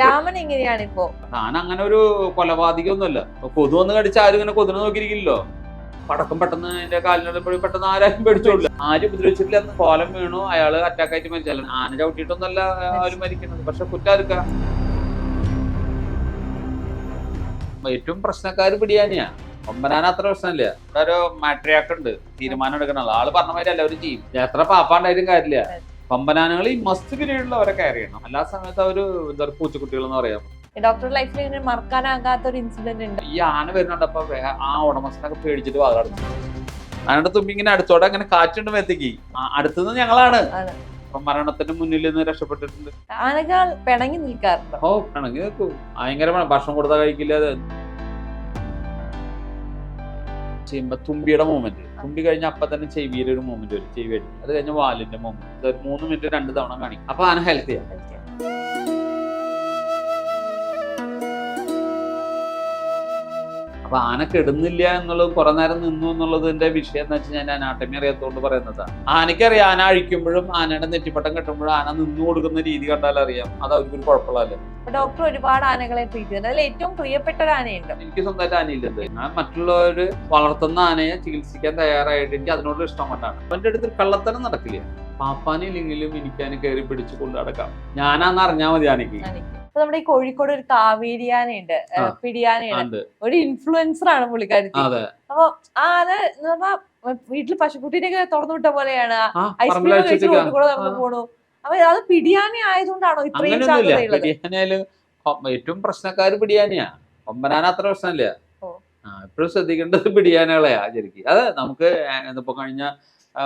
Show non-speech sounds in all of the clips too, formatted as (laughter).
രാമൻ എങ്ങനെയാണ് ഇപ്പോ? താൻ അങ്ങനെ ഒരു കൊലപാതകമൊന്നുമല്ല ഒന്നുമല്ല കൊതു വന്ന് കടിച്ച ആരും ഇങ്ങനെ കൊതുനെ നോക്കിയിരിക്കില്ലല്ലോ. പടക്കം പെട്ടെന്ന് എന്റെ കാലിനോട് പെട്ടെന്ന് ആരും പേടിച്ചോളില്ല. ആരും ഉപദ്രവിച്ചിട്ടില്ല എന്ന് കോലം വീണു അയാൾ അറ്റാക്ക് ആയിട്ട് മരിച്ചാൽ ആന ചവിട്ടിയിട്ടൊന്നല്ല ആരും മരിക്കുന്നത്. പക്ഷെ കുറ്റാർക്ക. ഏറ്റവും പ്രശ്നക്കാര് പിടിയാനിയാ. ഒമ്പനാന അത്ര പ്രശ്നമില്ല. ഒരു മാട്രിയാക്കുണ്ട് തീരുമാനം എടുക്കണല്ലോ ആൾ പറഞ്ഞ മാതിരി എല്ലാവരും ചെയ്യും. എത്ര പാപ്പാണ്ടായാലും കാര്യമില്ല. പമ്പനാനകൾ ഈ മസ്റ്റ് പീരീഡിലവരെ കയറി ചെയ്യണം. എല്ലാ സമയത്ത് അവർ പറയുക പൂച്ചക്കുട്ടികൾ എന്ന് പറയാം. ഡോക്ടർ ലൈഫിൽ ഇങ്ങനെ മറക്കാനാകാത്ത ഒരു ഇൻസിഡന്റ് ഉണ്ട്. ഈ ആന വരുന്നുണ്ട് അപ്പൊ ആ ഉടമസ്ഥനൊക്കെ പേടിച്ചിട്ട് വാതിലടച്ചു ആനയുടെ തുമ്പി ഇങ്ങനെ അടുത്തോടെ അങ്ങനെ കാറ്റുണ്ട് മെത്തിക്ക്. അടുത്തുനിന്ന് ഞങ്ങളാണ്. മരണത്തിന് മുന്നിൽ നിന്ന് രക്ഷപ്പെട്ടിട്ടുണ്ട്. ആനകൾ പിണങ്ങി നിൽക്കാറുണ്ട്? ഓ പിണങ്ങി നിൽക്കും. ഭയങ്കരമാണ്. ഭക്ഷണം കൊടുത്താൽ കഴിക്കില്ല അത് ചെയ്യുമ്പോ തുമ്പിയുടെ മൂവ്മെന്റ് തുമ്പി കഴിഞ്ഞ അപ്പൊ തന്നെ ചെവിയുടെ ഒരു മൂവ്മെന്റ് വരും. ചെവി വരും അത് കഴിഞ്ഞ വാലിന്റെ മൂവ്മെന്റ് മൂന്ന് മിനിറ്റ് രണ്ട് തവണ കാണിക്കും. അപ്പൊ ആന ഹെൽത്തിയാ അപ്പൊ ആന കെടുന്നില്ല എന്നുള്ളത് കുറെ നേരം നിന്നു എന്നുള്ളതിന്റെ വിഷയം എന്ന് വെച്ചാൽ ഞാൻ അനാട്ടമി അറിയാത്തതുകൊണ്ട് പറയുന്നത്. ആനയ്ക്കറിയാം ആന അഴിക്കുമ്പോഴും ആനയുടെ നെറ്റിപ്പട്ടം കെട്ടുമ്പോഴും ആന നിന്നു കൊടുക്കുന്ന രീതി കണ്ടാൽ അറിയാം. അത് അവർക്കൊരു കുഴപ്പമില്ലല്ലോ. ഡോക്ടർ ഒരുപാട് ആനകളെ ട്രീറ്റ് ചെയ്യുന്നത് അതിൽ ഏറ്റവും പ്രിയപ്പെട്ട ഒരു ആനയുണ്ട്. എനിക്ക് സ്വന്തമായിട്ട് ആനയില്ലത്. ഞാൻ മറ്റുള്ളവർ വളർത്തുന്ന ആനയെ ചികിത്സിക്കാൻ തയ്യാറായിട്ട് എനിക്ക് അതിനോട് ഇഷ്ടം കൊണ്ടാണ്. അവന്റെ അടുത്ത് കള്ളത്തരം നടക്കില്ല. പാപ്പാനില്ലെങ്കിലും എനിക്ക് അതിനെ കയറി പിടിച്ച് കൊണ്ടു നടക്കാം. ഞാനാന്ന് അറിഞ്ഞാൽ മതി ആനയ്ക്ക്. അപ്പൊ നമ്മുടെ ഈ കോഴിക്കോട് ഒരു കാവേരി ആനയുണ്ട് ഏ, ആ. പിടിയാനയാണ് ഉണ്ട്. ഒരു ഇൻഫ്ലുവൻസർ ആണ് പുള്ളിക്കാരത്തി അതെ. അപ്പൊ ആ ആന എന്ന് പറഞ്ഞാൽ വീട്ടിൽ പശുക്കുട്ടീനെയൊക്കെ തുറന്നു വിട്ട പോലെയാണ്. ഐസ്ക്രീം കഴിച്ച് റോഡിൽ കൂടെ നടന്നു പോണു. അപ്പൊ അത് പിടിയാന ആയതുകൊണ്ടാണോ ഇത്രയും പിടിയാനയിൽ ഏറ്റവും പ്രശ്നക്കാര് പിടിയാനയാ. ഒമ്പനാന അത്ര പ്രശ്നമില്ല. എപ്പോഴും ശ്രദ്ധിക്കേണ്ടത് പിടിയാനകളെയാ ശരിക്കും. അതെ നമുക്ക് ഇപ്പൊ കഴിഞ്ഞ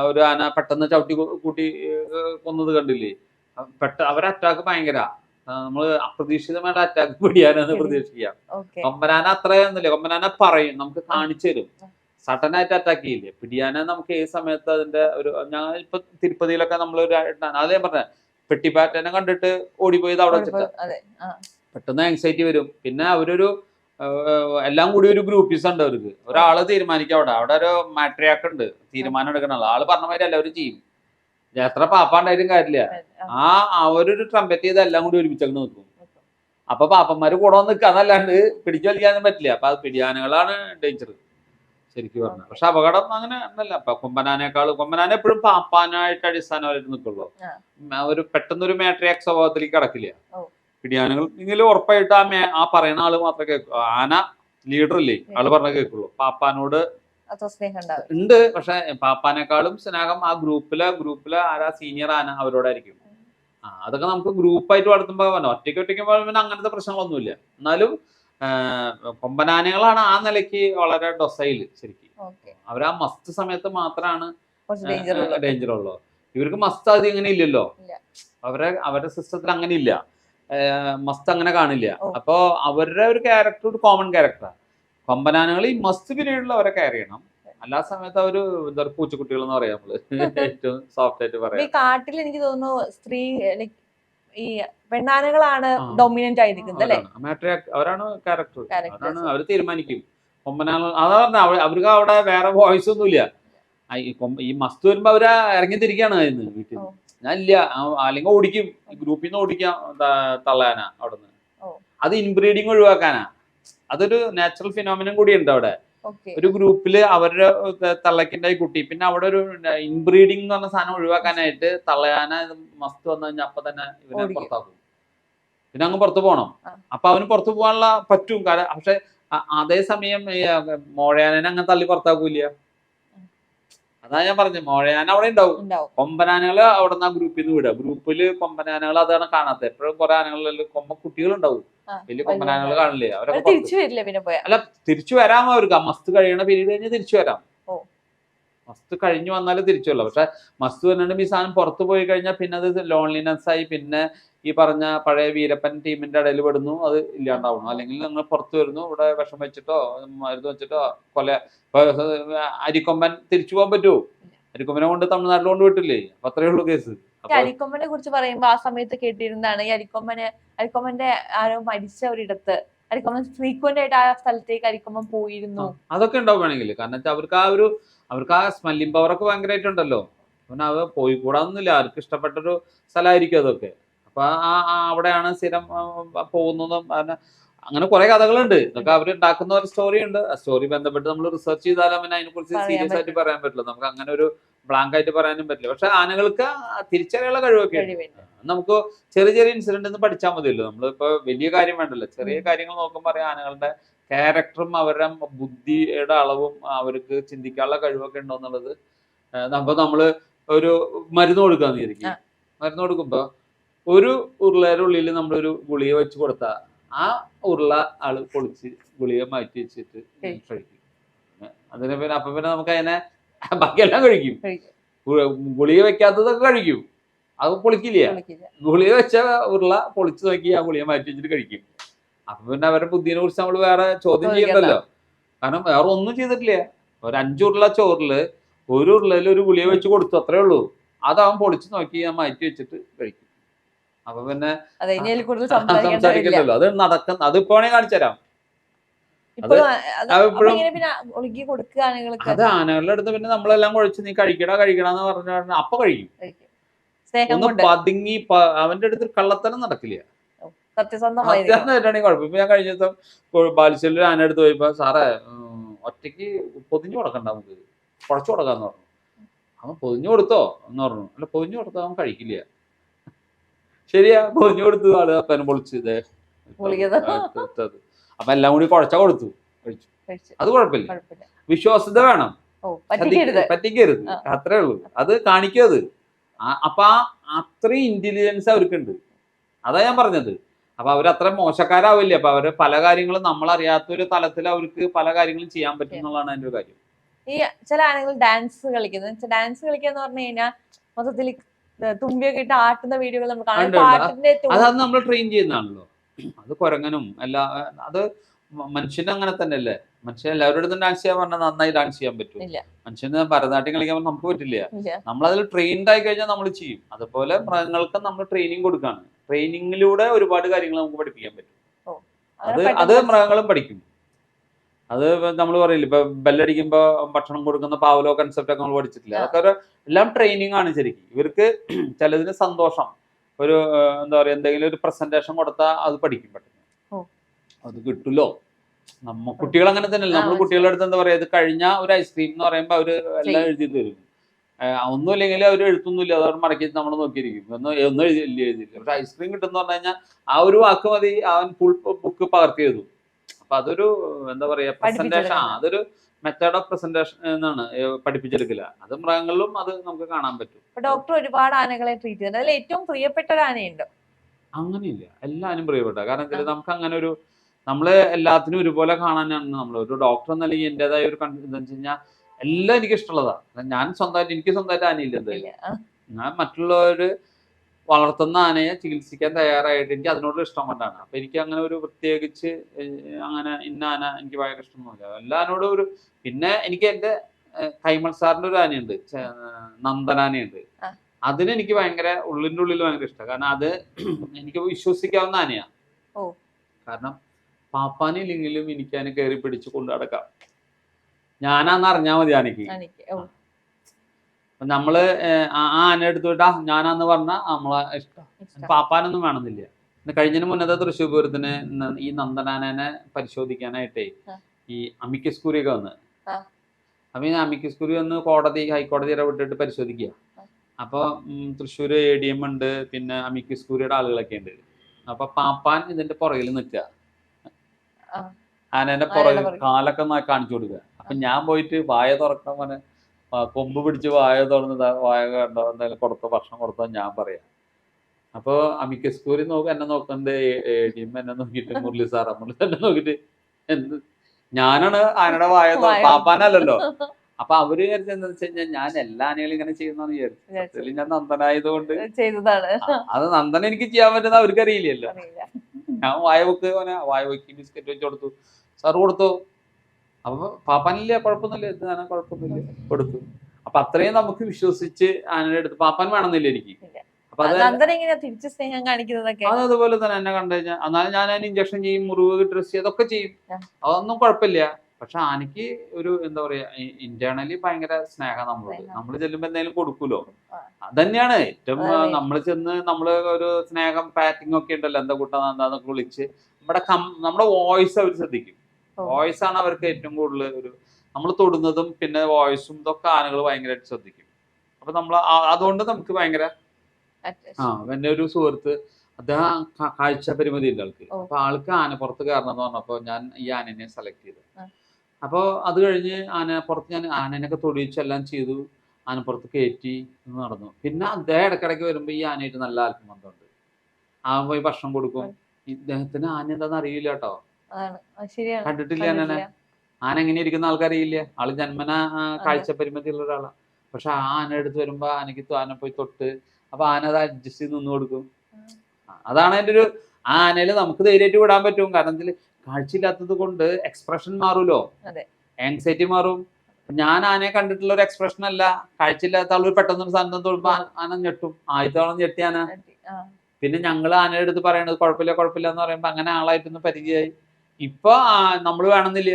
ഒരു ആന പെട്ടെന്ന് ചവിട്ടി കൂട്ടി കൊന്നത് കണ്ടില്ലേ? പെട്ട അവരെ അറ്റാക്ക് ഭയങ്കര. നമ്മൾ അപ്രതീക്ഷിതമായിട്ട് അറ്റാക്ക് പിടിയാനെന്ന് പ്രതീക്ഷിക്കാം കൊമ്പനാന അത്രയൊന്നുമില്ല. കൊമ്പനാന പറയും. നമുക്ക് കാണിച്ചു തരും. സഡൻ ആയിട്ട് അറ്റാക്ക് ചെയ്യില്ലേ? പിടിയാന നമുക്ക് ഏത് സമയത്ത് അതിന്റെ ഒരു ഞാൻ ഇപ്പൊ തിരുപ്പതിയിലൊക്കെ നമ്മൾ ഒരു അതേ പറഞ്ഞ. പെട്ടിപ്പാറ്റനെ കണ്ടിട്ട് ഓടിപ്പോയത് അവിടെ വെച്ചിട്ട്. പെട്ടെന്ന് ആങ്സൈറ്റി വരും. പിന്നെ അവരൊരു എല്ലാം കൂടി ഒരു ഗ്രൂപ്പീസ് ഉണ്ട് അവർക്ക്. ഒരാൾ തീരുമാനിക്കും അവിടെ. അവിടെ ഒരു മാട്രിയാക്ക് ഉണ്ട്. തീരുമാനം എടുക്കണ ആൾ ആൾ പറഞ്ഞ മാതിരി എല്ലാവരും ചെയ്യും. എത്ര പാപ്പാണ്ടായാലും കാര്യമില്ല. ആ, അവരൊരു ട്രംപറ്റ് ചെയ്ത് എല്ലാം കൂടി ഒരുമിച്ച് അങ്ങ് നിൽക്കും അപ്പൊ പാപ്പന്മാര് കൂടെ വന്ന് നിൽക്കാന്നല്ലാണ്ട് പിടിച്ചു വലിക്കാനും പറ്റില്ല. അപ്പൊ അത് പിടിയാനകളാണ് ഡേഞ്ചർ ശരിക്കും പറഞ്ഞത് പക്ഷെ അപകടം അങ്ങനെ ഒന്നല്ല. അപ്പൊ കൊമ്പനാനേക്കാൾ കൊമ്പനാന എപ്പോഴും പാപ്പാനായിട്ട് അടിസ്ഥാനമായിട്ട് നിൽക്കുള്ളൂ ഒരു പെട്ടെന്നൊരു മാട്രിയാക് സ്വഭാവത്തിലേക്ക് കടക്കില്ല. പിടിയാനകൾ എങ്കിലും ഉറപ്പായിട്ട് ആ മേ ആ പറയുന്ന ആൾ മാത്രമേ കേൾക്കൂ ആന ലീഡർ ഇല്ലേ? ആൾ പറഞ്ഞ കേൾക്കുള്ളൂ പാപ്പാനോട് അത്ര സ്നേഹം ഉണ്ടാവും ഉണ്ട് പക്ഷെ പാപ്പാനേക്കാളും സ്നേഹം ആ ഗ്രൂപ്പിലെ ഗ്രൂപ്പിലെ ആരാ സീനിയർ ആന അവരോടായിരിക്കും. ആ അതൊക്കെ നമുക്ക് ഗ്രൂപ്പായിട്ട് വളർത്തുമ്പോൾ ഒറ്റയ്ക്ക് ഒറ്റയ്ക്ക് പിന്നെ അങ്ങനത്തെ പ്രശ്നങ്ങളൊന്നുമില്ല. എന്നാലും കൊമ്പനാനകളാണ് ആ നിലയ്ക്ക് വളരെ ഡൊസൈൽ ശരിക്കും. അവർ ആ മസ്ത് സമയത്ത് മാത്രമാണ് ഡേഞ്ചർ ഉള്ളത് ഇവർക്ക് മസ്ത് അത് ഇങ്ങനെ ഇല്ലല്ലോ. ഇല്ല. അവരെ അവരുടെ സിസ്റ്റത്തിൽ അങ്ങനെ ഇല്ല. മസ്ത് അങ്ങനെ കാണില്ല. അപ്പോ അവരുടെ ഒരു ക്യാരക്ടർ ഒരു കോമൺ ക്യാരക്ടറാണ് കൊമ്പനാനകൾ ഈ മസ്ത് പീരീഡിൽ അവരെ ചെയ്യണം. എല്ലാ സമയത്ത് അവർ എന്താ പൂച്ചക്കുട്ടികൾ എന്ന് പറയാം നമ്മൾ. ഏറ്റവും സോഫ്റ്റ് ആയിട്ട് പറയാം. ഈ കാട്ടിൽ എനിക്ക് തോന്നുന്നു സ്ത്രീ ഈ പെണ്ണാനകളാണ്. ഡൊമിനന്റ് ആയി നിൽക്കുന്നത് അല്ലെ? അവരാണ്. ക്യാരക്ടർ അവരാണ് അവർ തീരുമാനിക്കും. കൊമ്പനാനകൾ അതാ പറഞ്ഞ അവർക്ക് അവിടെ വേറെ വോയിസ് ഒന്നുമില്ല. ഇല്ല ഈ മസ്തു വരുമ്പോ അവർ ഇറങ്ങി തിരിക്കാണ് അതിന് വീട്ടിൽ. ഞാൻ ഇല്ല. അല്ലെങ്കിൽ ഓടിക്കും. ഗ്രൂപ്പിൽ നിന്ന് ഓടിക്കാം തള്ളാനാ അവിടുന്ന്. നിന്ന് അത് ഇൻബ്രീഡിങ് ഒഴിവാക്കാനാ. അതൊരു നാച്ചുറൽ ഫിനോമിനം കൂടിയുണ്ട് അവിടെ. ഒരു ഗ്രൂപ്പിൽ അവരുടെ തള്ളക്കിണ്ടായി കുട്ടി. പിന്നെ അവിടെ ഒരു ഇൻബ്രീഡിംഗ് എന്ന് പറഞ്ഞ സാധനം ഒഴിവാക്കാനായിട്ട് തള്ളയാന മസ്ത് വന്നു കഴിഞ്ഞാൽ അപ്പൊ തന്നെ ഇവനെ പുറത്താക്കും. പിന്നെ അങ്ങ് പുറത്തു പോകണം. അപ്പൊ അവന് പുറത്തു പോകാനുള്ള പറ്റും. കാരണം പക്ഷെ അതേ അതേസമയം മോഴയാനെ അങ്ങനെ തള്ളി പുറത്താക്കൂല അതാ ഞാൻ പറഞ്ഞു മോഴയാന അവിടെ ഉണ്ടാവും. ഉണ്ടാവും. കൊമ്പനാനകൾ അവിടെ നിന്ന് ആ ഗ്രൂപ്പിൽ നിന്ന് വിടുക. ഗ്രൂപ്പിൽ കൊമ്പനാനകൾ അതാണ് കാണാത്തത് എപ്പോഴും കുറെ ആനകളിൽ കൊമ്പ കുട്ടികളുണ്ടാവും. ആ, വലിയ കൊമ്പനാനകൾ കാണില്ലേ? അവർ അവരൊക്കെ തിരിച്ചു വരില്ല പിന്നെ പോയാ? അല്ല തിരിച്ചു വരാം അവർക്ക്? മസ്ത് കഴിയണ പീരീഡ് കഴിഞ്ഞ് തിരിച്ചു വരാം. മസ്ത് കഴിഞ്ഞു വന്നാലേ തിരിച്ചു വരില്ല പക്ഷെ മസ്ത് വന്നിട്ട് ഈ സാധനം പുറത്തു പോയി കഴിഞ്ഞാൽ പിന്നെ അത് ലോൺലിനെസ് ആയി പിന്നെ ഈ പറഞ്ഞ പഴയ വീരപ്പൻ ടീമിന്റെ ഇടയിൽ പെടുന്നു. അത് ഇല്ലാണ്ടാവുന്നു അല്ലെങ്കിൽ നിങ്ങൾ പുറത്തു വരുന്നു. ഇവിടെ വിഷം വെച്ചിട്ടോ മരുന്ന് വെച്ചിട്ടോ കൊല അരിക്കൊമ്പൻ തിരിച്ചു പോകാൻ പറ്റുമോ? അരിക്കൊമ്പനെ കൊണ്ട് തമിഴ്നാട്ടിൽ കൊണ്ട് വിട്ടില്ലേ? അപ്പൊ അത്രേ ഉള്ളൂ കേസ്. ഈ അരിക്കൊമ്പനെ കുറിച്ച് പറയുമ്പോ ആ സമയത്ത് കേട്ടിരുന്നതാണ് ഈ അരിക്കൊമ്പനെ അരിക്കൊമ്പന്റെ ആരോ മരിച്ച ഒരിടത്ത് അരിക്കൊമ്പൻ ഫ്രീക്വന്റ് ആയിട്ട് ആ സ്ഥലത്തേക്ക് അരിക്കൊമ്പൻ പോയിരുന്നു. അതൊക്കെ ഉണ്ടാവും വേണമെങ്കിൽ കാരണം വെച്ചാൽ അവർക്ക് ആ ഒരു അവർക്ക് ആ സ്മെല്ലിംഗ് പവർ ഒക്കെ ഭയങ്കരമായിട്ടുണ്ടല്ലോ പിന്നെ അവ പോയി കൂടാന്നില്ല അവർക്ക് ഇഷ്ടപ്പെട്ടൊരു സ്ഥലമായിരിക്കും അതൊക്കെ. അപ്പൊ ആ അവിടെയാണ് സ്ഥിരം പോകുന്നതും അങ്ങനെ കുറെ കഥകളുണ്ട്. ഇതൊക്കെ അവർ ഉണ്ടാക്കുന്ന ഒരു സ്റ്റോറി ഉണ്ട്. ആ സ്റ്റോറി ബന്ധപ്പെട്ട് നമ്മൾ റിസർച്ച് ചെയ്താലും പിന്നെ അതിനെ കുറിച്ച് സീരിയസ് ആയിട്ട് പറയാൻ പറ്റില്ല. നമുക്ക് അങ്ങനെ ഒരു ബ്ലാങ്ക് ആയിട്ട് പറയാനും പറ്റില്ല. പക്ഷെ ആനകൾക്ക് തിരിച്ചറിയാനുള്ള തിരിച്ചറിയുള്ള കഴിവൊക്കെ. നമുക്ക് ചെറിയ ചെറിയ ഇൻസിഡന്റ് ഒന്നും പഠിച്ചാൽ മതിയല്ലോ. നമ്മളിപ്പോ വലിയ കാര്യം വേണ്ടല്ലോ. ചെറിയ കാര്യങ്ങൾ നോക്കുമ്പോൾ അറിയാം ആനകളുടെ ക്യാരക്ടറും അവരുടെ ബുദ്ധിയുടെ അളവും അവർക്ക് ചിന്തിക്കാനുള്ള കഴിവൊക്കെ ഉണ്ടോ എന്നുള്ളത് അപ്പൊ നമ്മൾ ഒരു മരുന്ന് കൊടുക്കാന്ന് വിചാരിക്കും. മരുന്ന് കൊടുക്കുമ്പോ ഒരു ഉരുളയുടെ ഉള്ളിൽ നമ്മളൊരു ഗുളിക വെച്ച് കൊടുത്താൽ ആ ഉരുള ആൾ പൊളിച്ച് ഗുളിക മാറ്റി വെച്ചിട്ട്. കഴിക്കും. അതിനെ പിന്നെ അപ്പൊ പിന്നെ നമുക്ക് അതിനെ (laughs) ബാക്കിയെല്ലാം കഴിക്കും. ഗുളിക വെക്കാത്തതൊക്കെ കഴിക്കും. അത് പൊളിക്കില്ല. ഗുളിക വെച്ച ഉരുള പൊളിച്ചു നോക്കി ആ ഗുളിക മാറ്റി വെച്ചിട്ട് കഴിക്കും. അപ്പൊ പിന്നെ അവരുടെ ബുദ്ധിനെ കുറിച്ച് നമ്മൾ വേറെ ചോദ്യം. ചെയ്യണ്ടല്ലോ. കാരണം വേറെ ഒന്നും ചെയ്തിട്ടില്ല. ഒരു അഞ്ചുരുള ചോറിൽ ഒരു ഉരുളയിൽ ഒരു ഗുളിക വെച്ച് കൊടുത്തു അത്രേ ഉള്ളൂ. അതവൻ പൊളിച്ചു നോക്കി ഞാൻ മാറ്റി വെച്ചിട്ട് കഴിക്കും. അപ്പൊ പിന്നെ സംസാരിക്കണ്ടല്ലോ. അത് നടക്കുന്ന അതിപ്പോ വേണേ കാണിച്ചു തരാം. അത് ആനകളുടെ അടുത്ത് പിന്നെ നമ്മളെല്ലാം കുഴച്ച് നീ കഴിക്കടാ കഴിക്കടാന്ന് പറഞ്ഞ അപ്പൊ കഴിക്കും. ഒന്ന് പതുങ്ങി അവന്റെ അടുത്ത് കള്ളത്തനം നടക്കില്ല. സത്യസന്ധമായി കുഴപ്പം. ഇപ്പൊ ഞാൻ കഴിഞ്ഞ ദിവസം ബാലുശ്ശേരിയിൽ ആന എടുത്ത് പോയപ്പോ സാറേ ഒറ്റയ്ക്ക് ഒറ്റയ്ക്ക് പൊതിഞ്ഞു കൊടുക്കണ്ട നമുക്ക്. കുഴച്ചു കൊടുക്കാന്ന് പറഞ്ഞു. അവൻ പൊതിഞ്ഞു കൊടുത്തോ? എന്ന് പറഞ്ഞു. അല്ല പൊതിഞ്ഞു കൊടുത്തോ അവൻ കഴിക്കില്ല. ശരിയാ പൊതിഞ്ഞു കൊടുത്തു. ആൾ അപ്പനെ പൊളിച്ച് ഇതേ. അപ്പൊ എല്ലാം കൂടി കുഴച്ച കൊടുത്തു. കഴിച്ചു. അത് കുഴപ്പമില്ല. വിശ്വാസത വിശ്വാസ്യത വേണം. പറ്റിക്കരുത്. അത്രേ ഉള്ളൂ. അത് കാണിക്കും അത്. അപ്പൊ അത്രയും ഇന്റലിജൻസ് അവർക്കുണ്ട്. അതാ ഞാൻ പറഞ്ഞത്. അപ്പൊ അവർ അത്ര മോശക്കാരാവില്ല? അപ്പൊ അവർ പല കാര്യങ്ങളും നമ്മൾ അറിയാത്ത ഒരു തലത്തിൽ അവർക്ക് പല കാര്യങ്ങളും ചെയ്യാൻ പറ്റും എന്നുള്ളതാണ് അതിന്റെ ഒരു കാര്യം. ഈ ചില ആണുങ്ങൾ ഡാൻസ് കളിക്കുന്നത്. ഡാൻസ് കളിക്കുക എന്ന് പറഞ്ഞു കഴിഞ്ഞാൽ മൊത്തത്തിൽ തുമ്പിയൊക്കെ ഇട്ട് ആട്ടുന്ന വീഡിയോകൾ നമ്മൾ കാണാം. നമ്മൾ ട്രെയിൻ ചെയ്യുന്നതാണല്ലോ. അത് കുരങ്ങനും എല്ലാ അത് മനുഷ്യന് അങ്ങനെ തന്നെയല്ലേ? മനുഷ്യൻ എല്ലാവരുടെ അടുത്തും ഡാൻസ് ചെയ്യാൻ പറഞ്ഞാൽ നന്നായി ഡാൻസ് ചെയ്യാൻ പറ്റും. മനുഷ്യന് ഭരതനാട്യം കളിക്കാൻ നമുക്ക് പറ്റില്ല. നമ്മൾ നമ്മളതിൽ ട്രെയിൻഡ് ആയി കഴിഞ്ഞാൽ നമ്മൾ ചെയ്യും. അതുപോലെ മൃഗങ്ങൾക്ക് നമ്മൾ ട്രെയിനിങ് കൊടുക്കാണ്. ട്രെയിനിങ്ങിലൂടെ ഒരുപാട് കാര്യങ്ങൾ നമുക്ക് പഠിപ്പിക്കാൻ പറ്റും. അത് അത് മൃഗങ്ങളും പഠിക്കും. അത് നമ്മൾ പറയില്ല ഇപ്പൊ ബെല്ലടിക്കുമ്പോ ഭക്ഷണം കൊടുക്കുന്ന പാവലോ കൺസെപ്റ്റ് ഒക്കെ നമ്മൾ പഠിച്ചിട്ടില്ല. അതൊക്കെ എല്ലാം ട്രെയിനിങ് ആണ് ശരിക്കും. ഇവർക്ക് (clears throat) ചിലതിന് സന്തോഷം. ഒരു എന്താ പറയുക എന്തെങ്കിലും ഒരു പ്രസന്റേഷൻ കൊടുത്താൽ അത് പഠിക്കും പെട്ടെന്ന്. അത് കിട്ടുമല്ലോ നമ്മ കുട്ടികൾ അങ്ങനെ തന്നെയല്ല. നമ്മൾ കുട്ടികളുടെ അടുത്ത് എന്താ പറയുക ഇത് കഴിഞ്ഞ ഒരു ഐസ്ക്രീം എന്ന് പറയുമ്പോൾ അവർ എല്ലാം എഴുതി തരും. ഒന്നും ഒന്നുമില്ലെങ്കിൽ അവർ എഴുത്തൊന്നുമില്ല. അതവർ മടക്കി നമ്മൾ നോക്കിയിരിക്കും. ഒന്നും ഒന്നും എഴുതി എഴുതിയില്ല. പക്ഷെ ഐസ്ക്രീം കിട്ടുന്ന പറഞ്ഞു കഴിഞ്ഞാൽ ആ ഒരു വാക്ക് മതി. അവൻ ഫുൾ ബുക്ക് പകർത്തി എഴുതും. അപ്പൊ അതൊരു എന്താ പറയാ പ്രസന്റേഷൻ അതൊരു മെത്തേഡ് ഓഫ് പ്രസന്റേഷൻ എന്നാണ് പഠിപ്പിച്ചെടുക്കില്ല അത് മൃഗങ്ങളിലും അത് നമുക്ക് കാണാൻ പറ്റും. ഡോക്ടർ ഒരുപാട് ആനകളെ ട്രീറ്റ് ചെയ്യുന്നത് അതിൽ ഏറ്റവും പ്രിയപ്പെട്ട ഒരു ആനയുണ്ട്. അങ്ങനെയില്ല. എല്ലാവരും പ്രിയപ്പെട്ട. കാരണം വെച്ചാൽ നമുക്ക് അങ്ങനെ ഒരു നമ്മൾ എല്ലാത്തിനും ഒരുപോലെ കാണാനാണ് നമ്മൾ ഒരു ഡോക്ടർ എന്നല്ലെങ്കിൽ എന്റേതായ ഒരു കൺ- എന്താ വെച്ച് കഴിഞ്ഞാൽ എല്ലാം എനിക്ക് ഇഷ്ടമുള്ളതാ ഞാൻ സ്വന്തമായിട്ട് എനിക്ക് സ്വന്തമായിട്ട് ആനയില്ല എന്തായാലും. ഞാൻ മറ്റുള്ളവര് വളർത്തുന്ന ആനയെ ചികിത്സിക്കാൻ തയ്യാറായിട്ട് എനിക്ക് അതിനോട് ഇഷ്ടം കൊണ്ടാണ്. അപ്പൊ എനിക്ക് അങ്ങനെ ഒരു പ്രത്യേകിച്ച് അങ്ങനെ ഇന്ന ആന എനിക്ക് ഭയങ്കര ഇഷ്ടമൊന്നുമില്ല. എല്ലാ ആനോടും ഒരു പിന്നെ എനിക്ക് എന്റെ ഏഹ്, കൈമൾ സാറിന്റെ ഒരു ആനയുണ്ട്. നന്ദനാനയുണ്ട്. അതിന് എനിക്ക് ഭയങ്കര ഉള്ളിന്റെ ഉള്ളിൽ ഭയങ്കര ഇഷ്ടം. കാരണം അത് എനിക്ക് വിശ്വസിക്കാവുന്ന ആനയാ. ഓ. കാരണം പാപ്പാനില്ലെങ്കിലും എനിക്ക് അതിനെ കയറി പിടിച്ച് കൊണ്ടു നടക്കാം ഞാനാന്ന് അറിഞ്ഞാൽ മതി ആനയ്ക്ക്. നമ്മൾ ആ ആന എടുത്തുവിട്ടാ ഞാനാന്ന് പറഞ്ഞാ നമ്മളെ ഇഷ്ടം. പാപ്പാനൊന്നും വേണമെന്നില്ല കഴിഞ്ഞതിന് മുന്നത്തെ തൃശ്ശൂർ പൂരത്തിന് ഈ നന്ദനാനെ പരിശോധിക്കാനായിട്ടേ ഈ അമിക്കസ് കുറിയൊക്കെ വന്ന്. അപ്പൊ ഈ അമിക്കസ് കുറി വന്ന് കോടതി ഹൈക്കോടതി ഇടപെട്ടിട്ട് പരിശോധിക്കുക. അപ്പൊ Thrissur Thrissur A D M ഉണ്ട് പിന്നെ അമിക്കസ് കുറിയുടെ ആളുകളൊക്കെ ഉണ്ട്. അപ്പൊ പാപ്പാൻ ഇതിന്റെ പുറകിൽ നിൽക്കുക ആനേന്റെ പുറകിൽ. കാലൊക്കെ കാണിച്ചു കൊടുക്കുക അപ്പൊ ഞാൻ പോയിട്ട് വായ തുറക്കാൻ പറഞ്ഞ കൊമ്പ് പിടിച്ച് വായ തുറന്ന് വായ കണ്ടോ? എന്തായാലും കൊടുത്തോ ഭക്ഷണം കൊടുത്തോ ഞാൻ പറയാം. അപ്പൊ അമിക്കസ് കൂരി നോക്ക എന്നെ നോക്കണ്ട് ടീം എന്നെ നോക്കിയിട്ട് മുരളി സാർ മുരളി എന്നെ നോക്കിയിട്ട് എന്ത്? ഞാനാണ് ആനയുടെ വായ പാപ്പാനല്ലോ പാപ്പാനല്ലല്ലോ. അപ്പൊ അവർ വിചാരിച്ചത് എന്താ വെച്ച് കഴിഞ്ഞാൽ ഞാൻ എല്ലാ ആനകളും ഇങ്ങനെ ചെയ്യുന്നതാണ് വിചാരിച്ചു ഞാൻ നന്ദനായതുകൊണ്ട് ചെയ്തതാണ്. അത് നന്ദന എനിക്ക് ചെയ്യാൻ പറ്റുന്ന അവർക്ക് അറിയില്ലല്ലോ ഞാൻ വായ വെക്ക് വായ വെക്കി ബിസ്ക്കറ്റ് വെച്ച് കൊടുത്തു. സാറ് കൊടുത്തു? അപ്പൊ പാപ്പാനില്ല കുഴപ്പമൊന്നുമില്ല എന്താണ് കുഴപ്പമൊന്നുമില്ല. കൊടുത്തു അപ്പൊ അത്രയും നമുക്ക് വിശ്വസിച്ച് ആനയുടെ അടുത്ത് പാപ്പാൻ വേണമെന്നില്ല എനിക്ക്. അപ്പൊ തിരിച്ച് സ്നേഹം കാണിക്കുന്നതൊക്കെ. അത് അതുപോലെ തന്നെ എന്നെ കണ്ടു കഴിഞ്ഞാൽ എന്നാലും ഞാൻ അതിന് ഇഞ്ചക്ഷൻ ചെയ്യും മുറിവ് ഡ്രസ് ചെയ്യും അതൊക്കെ ചെയ്യും. അതൊന്നും കുഴപ്പമില്ല. പക്ഷെ ആനയ്ക്ക് ഒരു എന്താ പറയാ ഇന്റേണലി ഭയങ്കര സ്നേഹം നമ്മളോട്. നമ്മൾ ചെല്ലുമ്പോ എന്തെങ്കിലും കൊടുക്കൂലോ അതന്നെയാണ് ഏറ്റവും. നമ്മൾ ചെന്ന് നമ്മൾ ഒരു സ്നേഹം പാറ്റിംഗ് ഒക്കെ ഉണ്ടല്ലോ എന്താ കൂട്ടാ എന്താന്നൊക്കെ വിളിച്ച്. നമ്മുടെ നമ്മുടെ വോയിസ് അവർ ശ്രദ്ധിക്കും. വോയിസ് ആണ് അവർക്ക് ഏറ്റവും കൂടുതൽ ഒരു നമ്മൾ തൊടുന്നതും പിന്നെ വോയിസും ഇതൊക്കെ ആനകൾ ഭയങ്കരമായിട്ട് ശ്രദ്ധിക്കും. അപ്പൊ നമ്മൾ അതുകൊണ്ട് നമുക്ക് ഭയങ്കര ആ എന്റെ ഒരു സുഹൃത്ത് അദ്ദേഹം കാഴ്ച പരിമിതി ഉണ്ട് ആൾക്ക്. അപ്പൊ ആൾക്ക് ആന പുറത്ത് കയറണം എന്ന് പറഞ്ഞപ്പോ ഞാൻ ഈ ആനനെ സെലക്ട് ചെയ്തു. അപ്പൊ അപ്പോൾ അത് കഴിഞ്ഞ് പുറത്ത് ഞാൻ ആനനൊക്കെ തൊടിയിച്ചെല്ലാം ചെയ്തു. ആനപ്പുറത്ത് കയറ്റി എന്ന് നടന്നു. പിന്നെ അദ്ദേഹം ഇടക്കിടയ്ക്ക് വരുമ്പോൾ ഈ ആനയായിട്ട് നല്ല ആത്മബന്ധമുണ്ട് ആ പോയി ഭക്ഷണം കൊടുക്കും. ഇദ്ദേഹത്തിന് ആന എന്താണെന്ന് അറിയില്ല കേട്ടോ. കണ്ടിട്ടില്ല ആനനെ. ആന എങ്ങനെ ഇരിക്കുന്ന ആൾക്കറിയില്ല ആൾ ജന്മന കാഴ്ച പരിമിതിയുള്ള ഒരാളാണ് പക്ഷെ ആ ആന എടുത്ത് വരുമ്പോ ആനക്ക് ആന പോയി തൊട്ട് അപ്പൊ ആന അത് അഡ്ജസ്റ്റ് ചെയ്ത് നിന്ന് കൊടുക്കും. അതാണ് അതിന്റെ ഒരു ആ ആനയിൽ നമുക്ക് ധൈര്യമായിട്ട് വിടാൻ പറ്റും. കാരണം ഇതിൽ കാഴ്ചയില്ലാത്തത് കൊണ്ട് എക്സ്പ്രഷൻ മാറൂലോ? ആൻസൈറ്റി മാറും. ഞാൻ ആനയെ കണ്ടിട്ടുള്ള ഒരു എക്സ്പ്രഷൻ അല്ല. കാഴ്ചയില്ലാത്ത ആളൊരു പെട്ടെന്ന് ഒരു സാധനം തൊടുമ്പോ ആന ഞെട്ടും. ആദ്യത്തെ ആളെ ഞെട്ടി. ആന പിന്നെ ഞങ്ങൾ ആനയുടെ അടുത്ത് പറയണത് കുഴപ്പമില്ല കുഴപ്പമില്ല എന്ന് പറയുമ്പോ അങ്ങനെ ആളായിട്ടൊന്ന് പരിചയമായി. ഇപ്പൊ നമ്മൾ വേണമെന്നില്ല.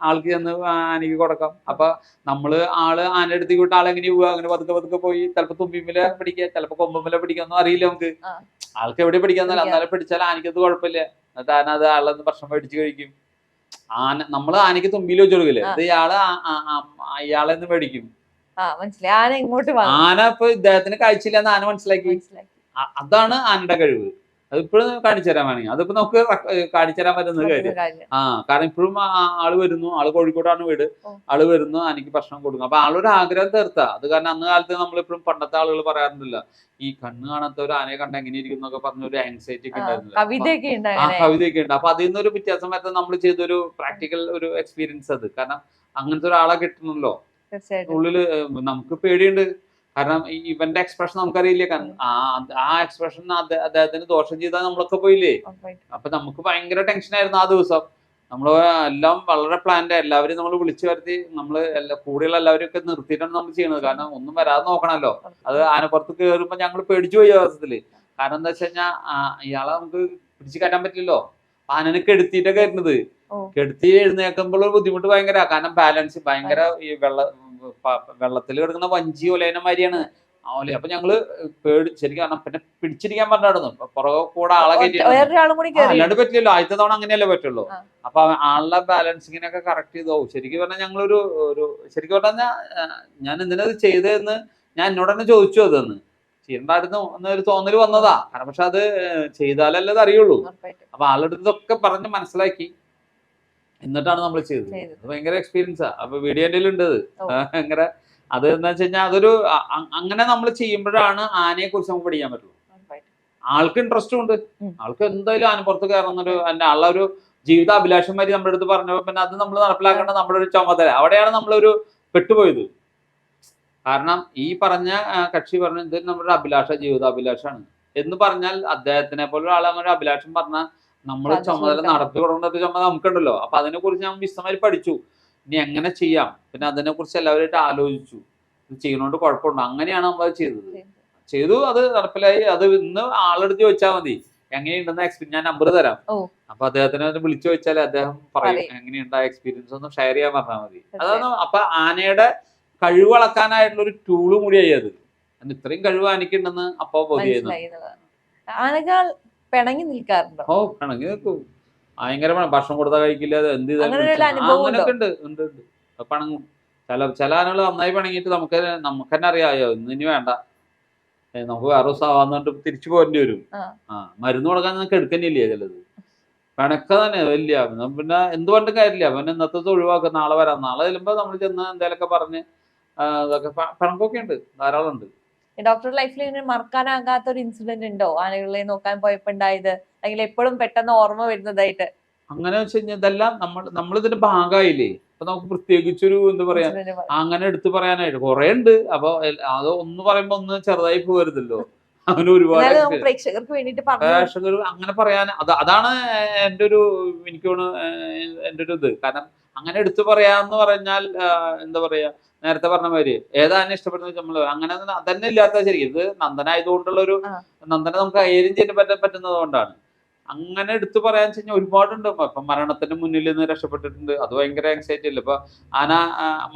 ആൾക്ക് ചെന്ന് ആനയ്ക്ക് കൊടുക്കാം. അപ്പൊ നമ്മൾ ആൾ ആന എടുത്ത് വിട്ട് ആളെങ്ങനെ പോവുക? അങ്ങനെ പതുക്കെ പതുക്കെ പോയി. ചിലപ്പോ തുമ്പിമില പിടിക്കുക ചിലപ്പോ കൊമ്പുമില പിടിക്കാന്നും അറിയില്ല നമുക്ക്. ആൾക്ക് എവിടെ പിടിക്കാന്നല്ല. പിടിക്കാം. എന്നാലും പിടിച്ചാൽ ആനയ്ക്കത് കുഴപ്പമില്ല. എന്നിട്ട് ആന അത് ആളെ ഭക്ഷണം മേടിച്ചു കഴിക്കും. ആന നമ്മൾ ആനയ്ക്ക് തുമ്പിയിൽ വെച്ച് കൊടുക്കില്ലേ. ഇത് ഇയാൾ ഇയാളെ നിന്ന് മേടിക്കും. ആന ഇങ്ങോട്ട് ആന ഇപ്പൊ ഇദ്ദേഹത്തിന് കാഴ്ചയില്ല എന്ന് ആന മനസ്സിലാക്കി. അതാണ് ആനയുടെ കഴിവ്. അത് ഇപ്പോഴും കാണിച്ചു തരാൻ വേണമെങ്കിൽ. അതിപ്പോ നമുക്ക് കാണിച്ചു തരാൻ പറ്റുന്ന കാര്യം. ആ കാരണം ഇപ്പോഴും ആൾ വരുന്നു. ആൾ കോഴിക്കോടാണ് വീട്. ആൾ വരുന്നു എനിക്ക് ഭക്ഷണം കൊടുക്കും. അപ്പൊ ആളൊരു ആഗ്രഹം തീർത്താ. അത് കാരണം അന്ന് കാലത്ത് നമ്മളിപ്പോഴും പണ്ടത്തെ ആളുകൾ പറയാറുണ്ടല്ലോ ഈ കണ്ണ് കാണാത്ത ഒരു ആനയെ കണ്ട എങ്ങനെ ഇരിക്കും എന്നൊക്കെ പറഞ്ഞ ഒരു ആങ്സൈറ്റി ഒക്കെ ആ, ഉണ്ടായിരുന്നില്ല. കവിതയൊക്കെ ഉണ്ട് ആ കവിതയൊക്കെ ഉണ്ട്. അപ്പൊ അതിൽ നിന്നൊരു വ്യത്യാസം വരുന്നത് നമ്മൾ ചെയ്തൊരു പ്രാക്ടിക്കൽ ഒരു എക്സ്പീരിയൻസ് അത്. കാരണം അങ്ങനത്തെ ഒരാളെ കിട്ടണമല്ലോ തീർച്ചയായിട്ടും. ഉള്ളിൽ നമുക്ക് പേടിയുണ്ട്. കാരണം ഈ ഇവന്റെ എക്സ്പ്രഷൻ നമുക്കറിയില്ല. കാരണം ആ എക്സ്പ്രഷൻ അദ്ദേഹത്തിന് ദോഷം ചെയ്താൽ നമ്മളൊക്കെ പോയില്ലേ. അപ്പൊ നമുക്ക് ഭയങ്കര ടെൻഷൻ ആയിരുന്നു ആ ദിവസം. നമ്മൾ എല്ലാം വളരെ പ്ലാൻഡ് എല്ലാവരും നമ്മൾ വിളിച്ചു വരുത്തി നമ്മൾ എല്ലാ കൂടെയുള്ള എല്ലാവരും ഒക്കെ നിർത്തിയിട്ടാണ് നമ്മൾ ചെയ്യുന്നത്. കാരണം ഒന്നും വരാതെ നോക്കണല്ലോ അത് ആനപ്പുറത്ത് കയറുമ്പോ ഞങ്ങൾ പേടിച്ചു പോയി അവസരത്തിൽ കാരണം എന്താ വെച്ച് കഴിഞ്ഞാൽ ഇയാളെ നമുക്ക് പിടിച്ചു കയറ്റാൻ പറ്റില്ലല്ലോ. ആനനെ കെടുത്തിയിട്ടൊക്കെ വരുന്നത്. കെടുത്തി എഴുന്നേക്കുമ്പോൾ ബുദ്ധിമുട്ട് ഭയങ്കര. കാരണം ബാലൻസ് ഭയങ്കര ഈ വെള്ള വെള്ളത്തിൽ കിടക്കുന്ന വഞ്ചി ഒലേന മാതിരിയാണ് ആ ഒല അപ്പൊ ഞങ്ങൾ പേടി ശരിക്കും കാരണം പിന്നെ പിടിച്ചിരിക്കാൻ പറഞ്ഞായിരുന്നു പുറകെ കൂടെ ആളെ കയറ്റി അല്ലാണ്ട് പറ്റില്ലല്ലോ ആദ്യത്തെ തവണ അങ്ങനെയല്ലേ പറ്റുള്ളൂ. അപ്പൊ ആളുടെ ബാലൻസിങ്ങിനൊക്കെ കറക്റ്റ് ചെയ്തോ. ശരിക്കും പറഞ്ഞാൽ ഞങ്ങളൊരു ഒരു ശരിക്കും പറഞ്ഞാൽ ഞാൻ എന്തിനാ ഇത് ചെയ്തതെന്ന് ഞാൻ എന്നോട് തന്നെ ചോദിച്ചു അതെന്ന്. ചെയ്യണ്ടായിരുന്നു എന്നൊരു തോന്നൽ വന്നതാ. കാരണം പക്ഷെ അത് ചെയ്താലല്ലേ അത് അറിയുള്ളൂ. അപ്പൊ ആളുടെ പറഞ്ഞ് മനസ്സിലാക്കി. എന്നിട്ടാണ് നമ്മൾ ചെയ്തത്. ഭയങ്കര എക്സ്പീരിയൻസാ അപ്പൊ വീഡിയോ എന്റെ ഉണ്ട്. ഭയങ്കര അത് എന്താ വെച്ച് കഴിഞ്ഞാൽ അതൊരു അങ്ങനെ നമ്മൾ ചെയ്യുമ്പോഴാണ് ആനയെ കുറിച്ച് നമുക്ക് പഠിക്കാൻ പറ്റുള്ളൂ. ആൾക്ക് ഇൻട്രസ്റ്റും ഉണ്ട്. ആൾക്ക് എന്തായാലും ആനപ്പുറത്ത് കയറണം എന്നൊരു എന്റെ ആളുടെ ഒരു ജീവിത വരെ നമ്മുടെ അടുത്ത് പറഞ്ഞപ്പോൾ പിന്നെ അത് നമ്മൾ നടപ്പിലാക്കേണ്ട നമ്മുടെ ഒരു ചുമതല. അവിടെയാണ് നമ്മളൊരു പെട്ടുപോയത്. കാരണം ഈ പറഞ്ഞ കക്ഷി പറഞ്ഞ ഇത് നമ്മുടെ അഭിലാഷ ജീവിതാഭിലാഷാണ്. എന്ന് പറഞ്ഞാൽ അദ്ദേഹത്തിനെ പോലെ ഒരാൾ അങ്ങനെ ഒരു അഭിലാഷം പറഞ്ഞാൽ നമ്മൾ ചുമതല. നടത്തി കൊടുക്കേണ്ട ചുമതല നമുക്കുണ്ടല്ലോ. അപ്പൊ അതിനെ കുറിച്ച് ഞാൻ വിശദമായി പഠിച്ചു. ഇനി എങ്ങനെ ചെയ്യാം? പിന്നെ അതിനെ കുറിച്ച് എല്ലാവരുമായിട്ട് ആലോചിച്ചു. ഇത് ചെയ്യണോണ്ട് കുഴപ്പമുണ്ടോ. അങ്ങനെയാണ് നമ്മൾ ചെയ്തത്. ചെയ്തു. അത് നടപ്പിലായി. അത് ഇന്ന് ആളെടുത്ത് ചോദിച്ചാൽ മതി. എങ്ങനെയുണ്ടെന്ന് എക്സ്പീരിയൻസ് ഞാൻ നമ്പർ തരാം. അപ്പൊ അദ്ദേഹത്തിനെ വിളിച്ചു ചോദിച്ചാൽ അദ്ദേഹം പറയും. പറയും. എങ്ങനെയുണ്ട് ആ എക്സ്പീരിയൻസ് ഒന്ന് ഷെയർ ചെയ്യാൻ പറഞ്ഞാൽ മതി. അതാണ് അപ്പൊ ആനയുടെ കഴിവ് അളക്കാനായിട്ടുള്ള ഒരു ടൂളും കൂടിയായി അത്. ഇത്രയും കഴിവ് ആനയ്ക്കുണ്ടെന്ന് അപ്പൊ ആനകൾ പിണങ്ങി നിൽക്കാറുണ്ടോ? ഓ പിണങ്ങി നിൽക്കും. ഭയങ്കരമാണ്. ഭക്ഷണം കൊടുത്താൽ കഴിക്കില്ല. എന്ത് അങ്ങനെയൊക്കെ ഉണ്ട്. ഉണ്ട് ഉണ്ട്. പിണങ്ങും. ചില ചില ആനകൾ നന്നായി പിണങ്ങിയിട്ട് നമുക്ക് നമുക്ക് തന്നെ അറിയാമോ ഇന്ന് ഇനി വേണ്ട. നമുക്ക് വേറെ ദിവസം ആവാന്നിട്ട് തിരിച്ചു പോരേണ്ടി വരും. ആ. മരുന്ന് കൊടുക്കാൻ നമുക്ക് എടുക്കുന്നില്ലേ ചിലത്? പിണക്ക തന്നെ. വലിയ പിന്നെ- എന്ത് പറഞ്ഞിട്ട് കാര്യമില്ല. പിന്നെ ഇന്നത്തെ ഒഴിവാക്കുക നാളെ വരാം. നാളെ ചെല്ലുമ്പോൾ നമ്മൾ ചെന്ന് എന്തെങ്കിലുമൊക്കെ പറഞ്ഞ് അതൊക്കെ ഇതൊക്കെ പിണക്കൊക്കെ ഉണ്ട്. ധാരാളം ഉണ്ട് ഡോക്ടർ ലൈഫിൽ ഇങ്ങനെ മറക്കാനാകാത്ത ഒരു ഇൻസിഡന്റ് ഉണ്ടോ? ആനകളെ നോക്കാൻ പോയപ്പോ ഉണ്ടായത്? അല്ലെങ്കിൽ എപ്പോഴും പെട്ടെന്ന് ഓർമ്മ വരുന്നതായിട്ട്? അങ്ങനെ വെച്ച് കഴിഞ്ഞാൽ ഇതെല്ലാം നമ്മൾ നമ്മളിതിന്റെ ഭാഗമായില്ലേ അപ്പൊ നമുക്ക് പ്രത്യേകിച്ചൊരു എന്താ പറയാ. അങ്ങനെ എടുത്തു പറയാനായിട്ട് കുറെ ഉണ്ട്. അപ്പൊ അത് ഒന്ന് പറയുമ്പോ ഒന്ന് ചെറുതായി പോകരുതല്ലോ അങ്ങനെ ഒരുപാട് പ്രേക്ഷകർക്ക് പ്രേക്ഷകർ അങ്ങനെ പറയാൻ അത് അതാണ് എന്റെ ഒരു എനിക്ക് തോന്നുന്നു എന്റെ ഒരു ഇത്. കാരണം അങ്ങനെ എടുത്തു പറയാന്ന് പറഞ്ഞാൽ എന്താ പറയാ നേരത്തെ പറഞ്ഞ മാതിരി ഏതാണ് ഇഷ്ടപ്പെടുന്നത് നമ്മൾ അങ്ങനെ തന്നെ അതന്നെ ഇല്ലാത്ത ശരി. ഇത് നന്ദനായതുകൊണ്ടുള്ള ഒരു. നന്ദനെ നമുക്ക് കൈകാര്യം ചെയ്യാൻ പറ്റാൻ പറ്റുന്നത് കൊണ്ടാണ് അങ്ങനെ എടുത്തു പറയാന്ന് വെച്ച് കഴിഞ്ഞാൽ ഒരുപാടുണ്ട്. ഇപ്പൊ മരണത്തിന്റെ മുന്നിൽ നിന്ന് രക്ഷപ്പെട്ടിട്ടുണ്ട്. അത് ഭയങ്കര ആങ്സൈറ്റി അല്ലേ? ഇപ്പൊ ആന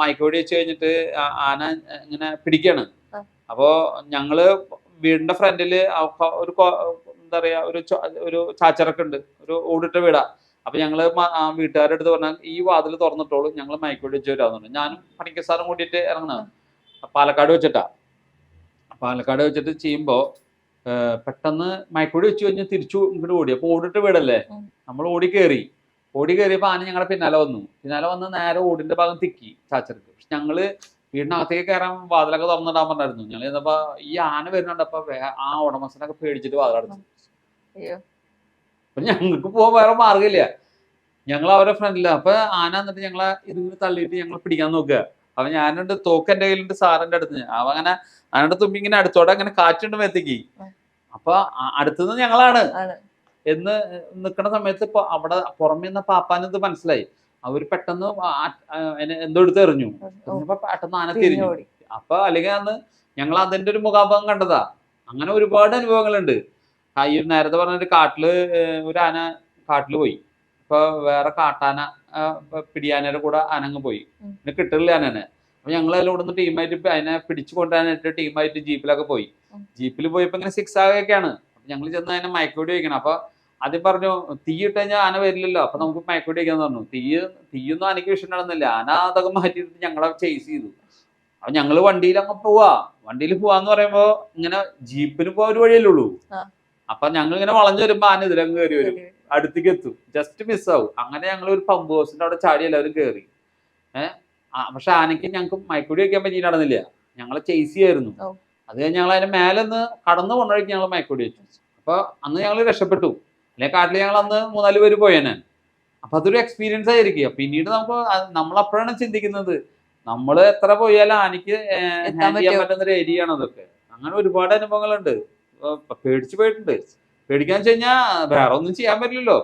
മയക്കോടി വെച്ച് കഴിഞ്ഞിട്ട് ആന ഇങ്ങനെ പിടിക്കാണ്. അപ്പോ ഞങ്ങൾ വീടിന്റെ ഫ്രണ്ടിൽ ഒരു എന്താ പറയാ ഒരു ഒരു ചാച്ചറൊക്കെ ഉണ്ട്. ഒരു ഓടിട്ട വീടാ. അപ്പൊ ഞങ്ങൾ വീട്ടുകാരുടെ അടുത്ത് പറഞ്ഞാൽ ഈ വാതിൽ തുറന്നിട്ടോളൂ ഞങ്ങൾ മയക്കുവെടി വെച്ച് വരാമെന്നുണ്ട് ഞാനും പണിക്കർ സാറും കൂട്ടിയിട്ട് ഇറങ്ങുന്നത് പാലക്കാട് വെച്ചിട്ടാ. പാലക്കാട് വെച്ചിട്ട് ചെയ്യുമ്പോ പെട്ടെന്ന് മയക്കുവെടി വെച്ച് കഴിഞ്ഞ് തിരിച്ചു ഇങ്ങോട്ട് ഓടി. അപ്പൊ ഓടിട്ട് വീടല്ലേ? നമ്മൾ ഓടി കയറി ഓടി കയറിയപ്പോ ആന ഞങ്ങളുടെ പിന്നാലെ വന്നു. പിന്നാലെ വന്ന് നേരെ ഓടിന്റെ ഭാഗം തിക്കി ചാച്ചർക്ക്. പക്ഷെ ഞങ്ങൾ വീടിനകത്തേക്ക് കയറാൻ വാതിലൊക്കെ തുറന്നിടാൻ പറഞ്ഞായിരുന്നു. ഞങ്ങൾ ചെന്നപ്പോ ഈ ആന വരുന്നുണ്ട്. അപ്പൊ ആ ഉടമസ്ഥനൊക്കെ പേടിച്ചിട്ട് വാതിലടച്ചു. അപ്പൊ ഞങ്ങൾക്ക് പോകാൻ വേറെ മാർഗമില്ല ഞങ്ങൾ അവരെ ഫ്രണ്ടില്ല അപ്പൊ ആന എന്നിട്ട് ഞങ്ങളെ ഇതിങ്ങനെ തള്ളിയിട്ട് ഞങ്ങൾ പിടിക്കാൻ നോക്കുക. അപ്പൊ ഞാനുണ്ട് തോക്ക് എന്റെ കയ്യിലുണ്ട് സാറിന്റെ അടുത്ത്. അവ അങ്ങനെ ആനയുടെ തുമ്പി ഇങ്ങനെ അടുത്തോടെ അങ്ങനെ കാറ്റുണ്ട് മേത്തേക്ക്. അപ്പൊ അടുത്തുനിന്ന് ഞങ്ങളാണ്. എന്ന് നിൽക്കുന്ന സമയത്ത് ഇപ്പൊ അവിടെ പുറമെ നിന്ന പാപ്പാനത് മനസ്സിലായി. അവർ പെട്ടെന്ന് എന്തോ എടുത്ത് എറിഞ്ഞു. പെട്ടെന്ന് ആന തിരിഞ്ഞു അപ്പൊ അല്ലെങ്കിൽ അന്ന് ഞങ്ങൾ അതിന്റെ ഒരു മുഖാഭാഗം കണ്ടതാ. അങ്ങനെ ഒരുപാട് അനുഭവങ്ങളുണ്ട്. ഈ നേരത്തെ പറഞ്ഞൊരു കാട്ടിൽ ഒരു ആന കാട്ടിൽ പോയി. ഇപ്പൊ വേറെ കാട്ടാന പിടിയാനയുടെ കൂടെ ആനങ്ങ് പോയി. പിന്നെ കിട്ടില്ല ആനനെ. അപ്പൊ ഞങ്ങൾ അതിൽ ഇവിടെ നിന്ന് ടീമായിട്ട് അതിനെ പിടിച്ചു കൊണ്ടുവരാനായിട്ട് ടീമായിട്ട് ജീപ്പിലൊക്കെ പോയി. ജീപ്പിൽ പോയപ്പോ ഇങ്ങനെ സിക്സ് ആകൊക്കെയാണ് അപ്പൊ ഞങ്ങൾ ചെന്ന് അതിനെ മയക്കോടി വയ്ക്കണം അപ്പൊ ആദ്യം പറഞ്ഞു തീ ഇട്ട് കഴിഞ്ഞാൽ ആന വരില്ലല്ലോ. അപ്പൊ നമുക്ക് മയക്കോടി വയ്ക്കാന്ന് പറഞ്ഞു. തീ തീയൊന്നും ആനയ്ക്ക് വിഷയം നടന്നില്ല ആന അതൊക്കെ മാറ്റിയിട്ട് ഞങ്ങളെ ചേസ് ചെയ്തു. അപ്പൊ ഞങ്ങൾ വണ്ടിയിൽ അങ്ങ് പോവാ. വണ്ടിയിൽ പോവാന്ന് പറയുമ്പോ ഇങ്ങനെ ജീപ്പിന് പോവാ ഒരു വഴിയല്ലേ ഉള്ളൂ. അപ്പൊ ഞങ്ങൾ ഇങ്ങനെ വളഞ്ഞു വരുമ്പോ ആന ഇതിലങ്ങ് കയറി വരും. അടുത്തേക്ക് എത്തും. ജസ്റ്റ് മിസ്സാവും അങ്ങനെ ഞങ്ങൾ ഒരു പമ്പ് ഹൗസിന്റെ അവിടെ ചാടി എല്ലാവരും കയറി ഏഹ് പക്ഷെ ആനയ്ക്ക് ഞങ്ങൾക്ക് മയക്കുടി വെക്കാൻ പറ്റി നടന്നില്ല. ഞങ്ങളെ ചേസ് ചെയ്യായിരുന്നു. ഓ. അത് കഴിഞ്ഞ് ഞങ്ങൾ അതിന്റെ മേലെ നിന്ന് കടന്നു കൊണ്ടുവഴിക്ക് ഞങ്ങൾ മയക്കുടി വെച്ചു. അപ്പൊ അന്ന് ഞങ്ങൾ രക്ഷപ്പെട്ടു. അല്ലെ കാട്ടിൽ ഞങ്ങൾ അന്ന് മൂന്നാൽ പേര് പോയേനെ. അപ്പൊ അതൊരു എക്സ്പീരിയൻസ് ആയിരിക്കും. പിന്നീട് നമുക്ക് നമ്മൾ അപ്പോഴാണ് ചിന്തിക്കുന്നത്. നമ്മൾ എത്ര പോയാലും ആനയ്ക്ക് ഹാൻഡ് ചെയ്യാൻ പറ്റുന്ന ഒരു ഏരിയ ആണ് അതൊക്കെ. അങ്ങനെ ഒരുപാട് അനുഭവങ്ങളുണ്ട്. പേടിച്ചു പോയിട്ടുണ്ട്. പേടിക്കാന്ന് വെച്ച് കഴിഞ്ഞാൽ വേറെ ഒന്നും ചെയ്യാൻ പറ്റില്ലല്ലോ.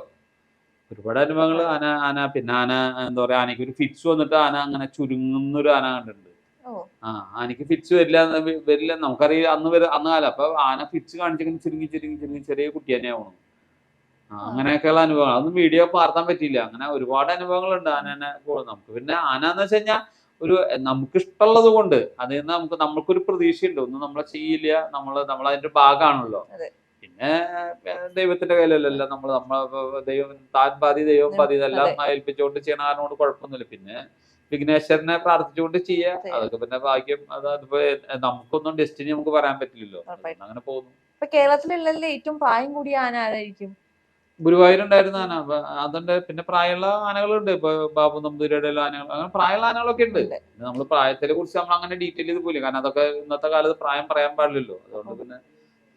ഒരുപാട് അനുഭവങ്ങൾ ആന ആന പിന്നെ ആന എന്താ പറയാ ആനയ്ക്ക് ഒരു ഫിറ്റ്സ് വന്നിട്ട് ആന അങ്ങനെ ചുരുങ്ങുന്ന ഒരു ആന കണ്ടിട്ടുണ്ട്. ആ ആനയ്ക്ക് ഫിറ്റ്സ് വരില്ല വരില്ല. നമുക്കറിയാം അന്ന് വരെ അന്ന് കാലം. അപ്പൊ ആന ഫിറ്റ്സ് കാണിച്ചിങ്ങനെ ചുരുങ്ങി ചുരുങ്ങി ചുരുങ്ങി ചെറിയ കുട്ടി തന്നെ ആവണം അങ്ങനെയൊക്കെയുള്ള അനുഭവങ്ങൾ അതൊന്നും വീഡിയോ പാർത്താൻ പറ്റിയില്ല. അങ്ങനെ ഒരുപാട് അനുഭവങ്ങളുണ്ട് ആനനെ നമുക്ക് പിന്നെ ആന എന്ന് വെച്ച് കഴിഞ്ഞാൽ ഒരു നമുക്ക് ഇഷ്ടമുള്ളത് കൊണ്ട് അതിൽ നിന്ന് നമുക്ക് നമ്മൾക്കൊരു പ്രതീക്ഷയുണ്ട്. ഒന്നും നമ്മളെ ചെയ്യില്ല നമ്മൾ നമ്മൾ അതിന്റെ ഭാഗമാണല്ലോ. പിന്നെ ദൈവത്തിന്റെ കയ്യിലല്ലല്ലോ നമ്മൾ നമ്മൾ ദൈവം താൻ പാതി ദൈവം പാതി ഇതെല്ലാം ഏൽപ്പിച്ചുകൊണ്ട് ചെയ്യണ ആരോട് കുഴപ്പമൊന്നുമില്ല. പിന്നെ വിഘ്നേശ്വരനെ പ്രാർത്ഥിച്ചുകൊണ്ട് ചെയ്യുക. ചെയ്യാം. അതൊക്കെ പിന്നെ ഭാഗ്യം അത് അതിപ്പോ നമുക്കൊന്നും ഡെസ്റ്റിനി നമുക്ക് പറയാൻ പറ്റില്ലല്ലോ. അങ്ങനെ പോകുന്നു. ഇപ്പൊ കേരളത്തിലുള്ളതിൽ ഏറ്റവും പ്രായം കൂടിയ ആന ആരായിരിക്കും? ഗുരുവായൂരുണ്ടായിരുന്ന ആന അപ്പൊ അതുണ്ട്. പിന്നെ പ്രായമുള്ള ആനകളുണ്ട്. ഇപ്പൊ ബാബു നമ്പൂരിയുടെ ആനകൾ അങ്ങനെ പ്രായമുള്ള ആനകളൊക്കെ ഉണ്ട്. നമ്മൾ പ്രായത്തിനെ കുറിച്ച് നമ്മൾ അങ്ങനെ ഡീറ്റെയിൽ ചെയ്ത് പോലും കാരണം അതൊക്കെ ഇന്നത്തെ കാലത്ത് പ്രായം പറയാൻ പാടില്ലല്ലോ. അതുകൊണ്ട് പിന്നെ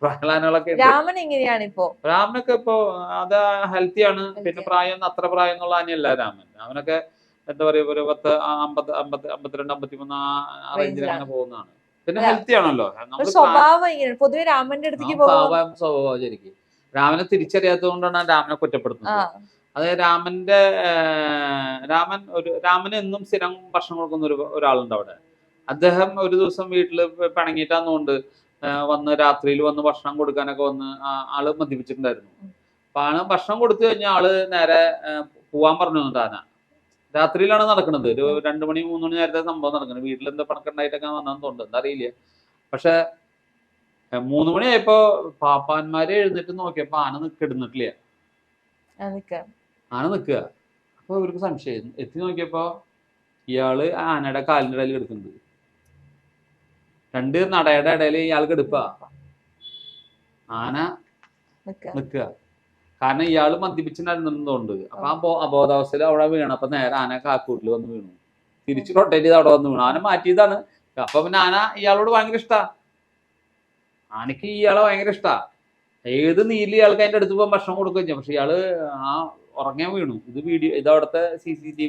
പ്രായമുള്ള ആനകളൊക്കെ രാമൻ എങ്ങനെയാണ് ഇപ്പോ? രാമനൊക്കെ ഇപ്പൊ അത് ഹെൽത്തി ആണ്. പിന്നെ പ്രായം അത്ര പ്രായം എന്നുള്ള ആനയല്ല രാമൻ. രാമനൊക്കെ എന്താ പറയാ ഒരു പത്ത് അമ്പത് അമ്പത് അമ്പത്തിരണ്ട് അമ്പത്തിമൂന്ന് ആ റേഞ്ചിൽ അങ്ങനെ പോകുന്നതാണ്. പിന്നെ ഹെൽത്തി ആണല്ലോ. സ്വഭാവം പൊതുവെ രാമന്റെ അടുത്തേക്ക് പാവം. സ്വഭാവം ശരിക്കും. രാമനെ തിരിച്ചറിയാത്തത് കൊണ്ടാണ് രാമനെ കുറ്റപ്പെടുത്തുന്നത്. അതായത് രാമന്റെ രാമൻ ഒരു രാമന് എന്നും സ്ഥിരം ഭക്ഷണം കൊടുക്കുന്ന ഒരു ഒരാളുണ്ട് അവിടെ. അദ്ദേഹം ഒരു ദിവസം വീട്ടിൽ പിണങ്ങിയിട്ടാന്നുകൊണ്ട് വന്ന് രാത്രിയിൽ വന്ന് ഭക്ഷണം കൊടുക്കാനൊക്കെ വന്ന് ആൾ മദ്യപിച്ചിട്ടുണ്ടായിരുന്നു. അപ്പൊ ആണ് ഭക്ഷണം കൊടുത്തു കഴിഞ്ഞാൽ ആൾ നേരെ പോവാൻ പറഞ്ഞു താന. രാത്രിയിലാണ് നടക്കുന്നത് ഒരു രണ്ടു മണി മൂന്ന് മണി നേരത്തെ സംഭവം നടക്കുന്നത് വീട്ടിൽ എന്താ പണക്കുണ്ടായിട്ടൊക്കെ വന്നെന്ന് തോന്നുന്നു എന്താ അറിയില്ല. പക്ഷെ മൂന്ന് മണിയായപ്പോ പാപ്പാന്മാരെ എഴുന്നേറ്റ് നോക്കിയപ്പോ ആന നിക്കിടുന്നിട്ടില്ല. ആന നിൽക്കുക അപ്പൊ ഇവർക്ക് സംശയം. എത്തി നോക്കിയപ്പോ ഇയാൾ ആനയുടെ കാലിന്റെ ഇടയിൽ കിടക്കുന്നുണ്ട്. രണ്ട് നടയുടെ ഇടയിൽ ഇയാൾ കിടപ്പ. ആന നിക്കുക കാരണം ഇയാൾ മദ്യപിച്ചിട്ടുണ്ടായിരുന്നുണ്ട്. അപ്പൊ ആ അബോധാവസ്ഥയിൽ അവിടെ വീണു. അപ്പൊ നേരെ ആന കാക്കൂട്ടിൽ വന്ന് വീണു. തിരിച്ച് റൊട്ടേറ്റ് ചെയ്ത് അവിടെ വന്ന് വീണു. ആന മാറ്റിയതാണ്. അപ്പൊ പിന്നെ ആന ഇയാളോട് ഭയങ്കര ഇഷ്ടാ. ആനക്ക് ഇയാളെ ഭയങ്കര ഇഷ്ടാ. ഏത് നീൽ ഇയാൾക്ക് അതിന്റെ അടുത്ത് പോകാൻ ഭക്ഷണം കൊടുക്കുകയും ചെയ്യും. പക്ഷെ ഇയാൾ ആ ഉറങ്ങാൻ വീണു. ഇത് വീഡിയോ ഇത് അവിടുത്തെ സി സി ടി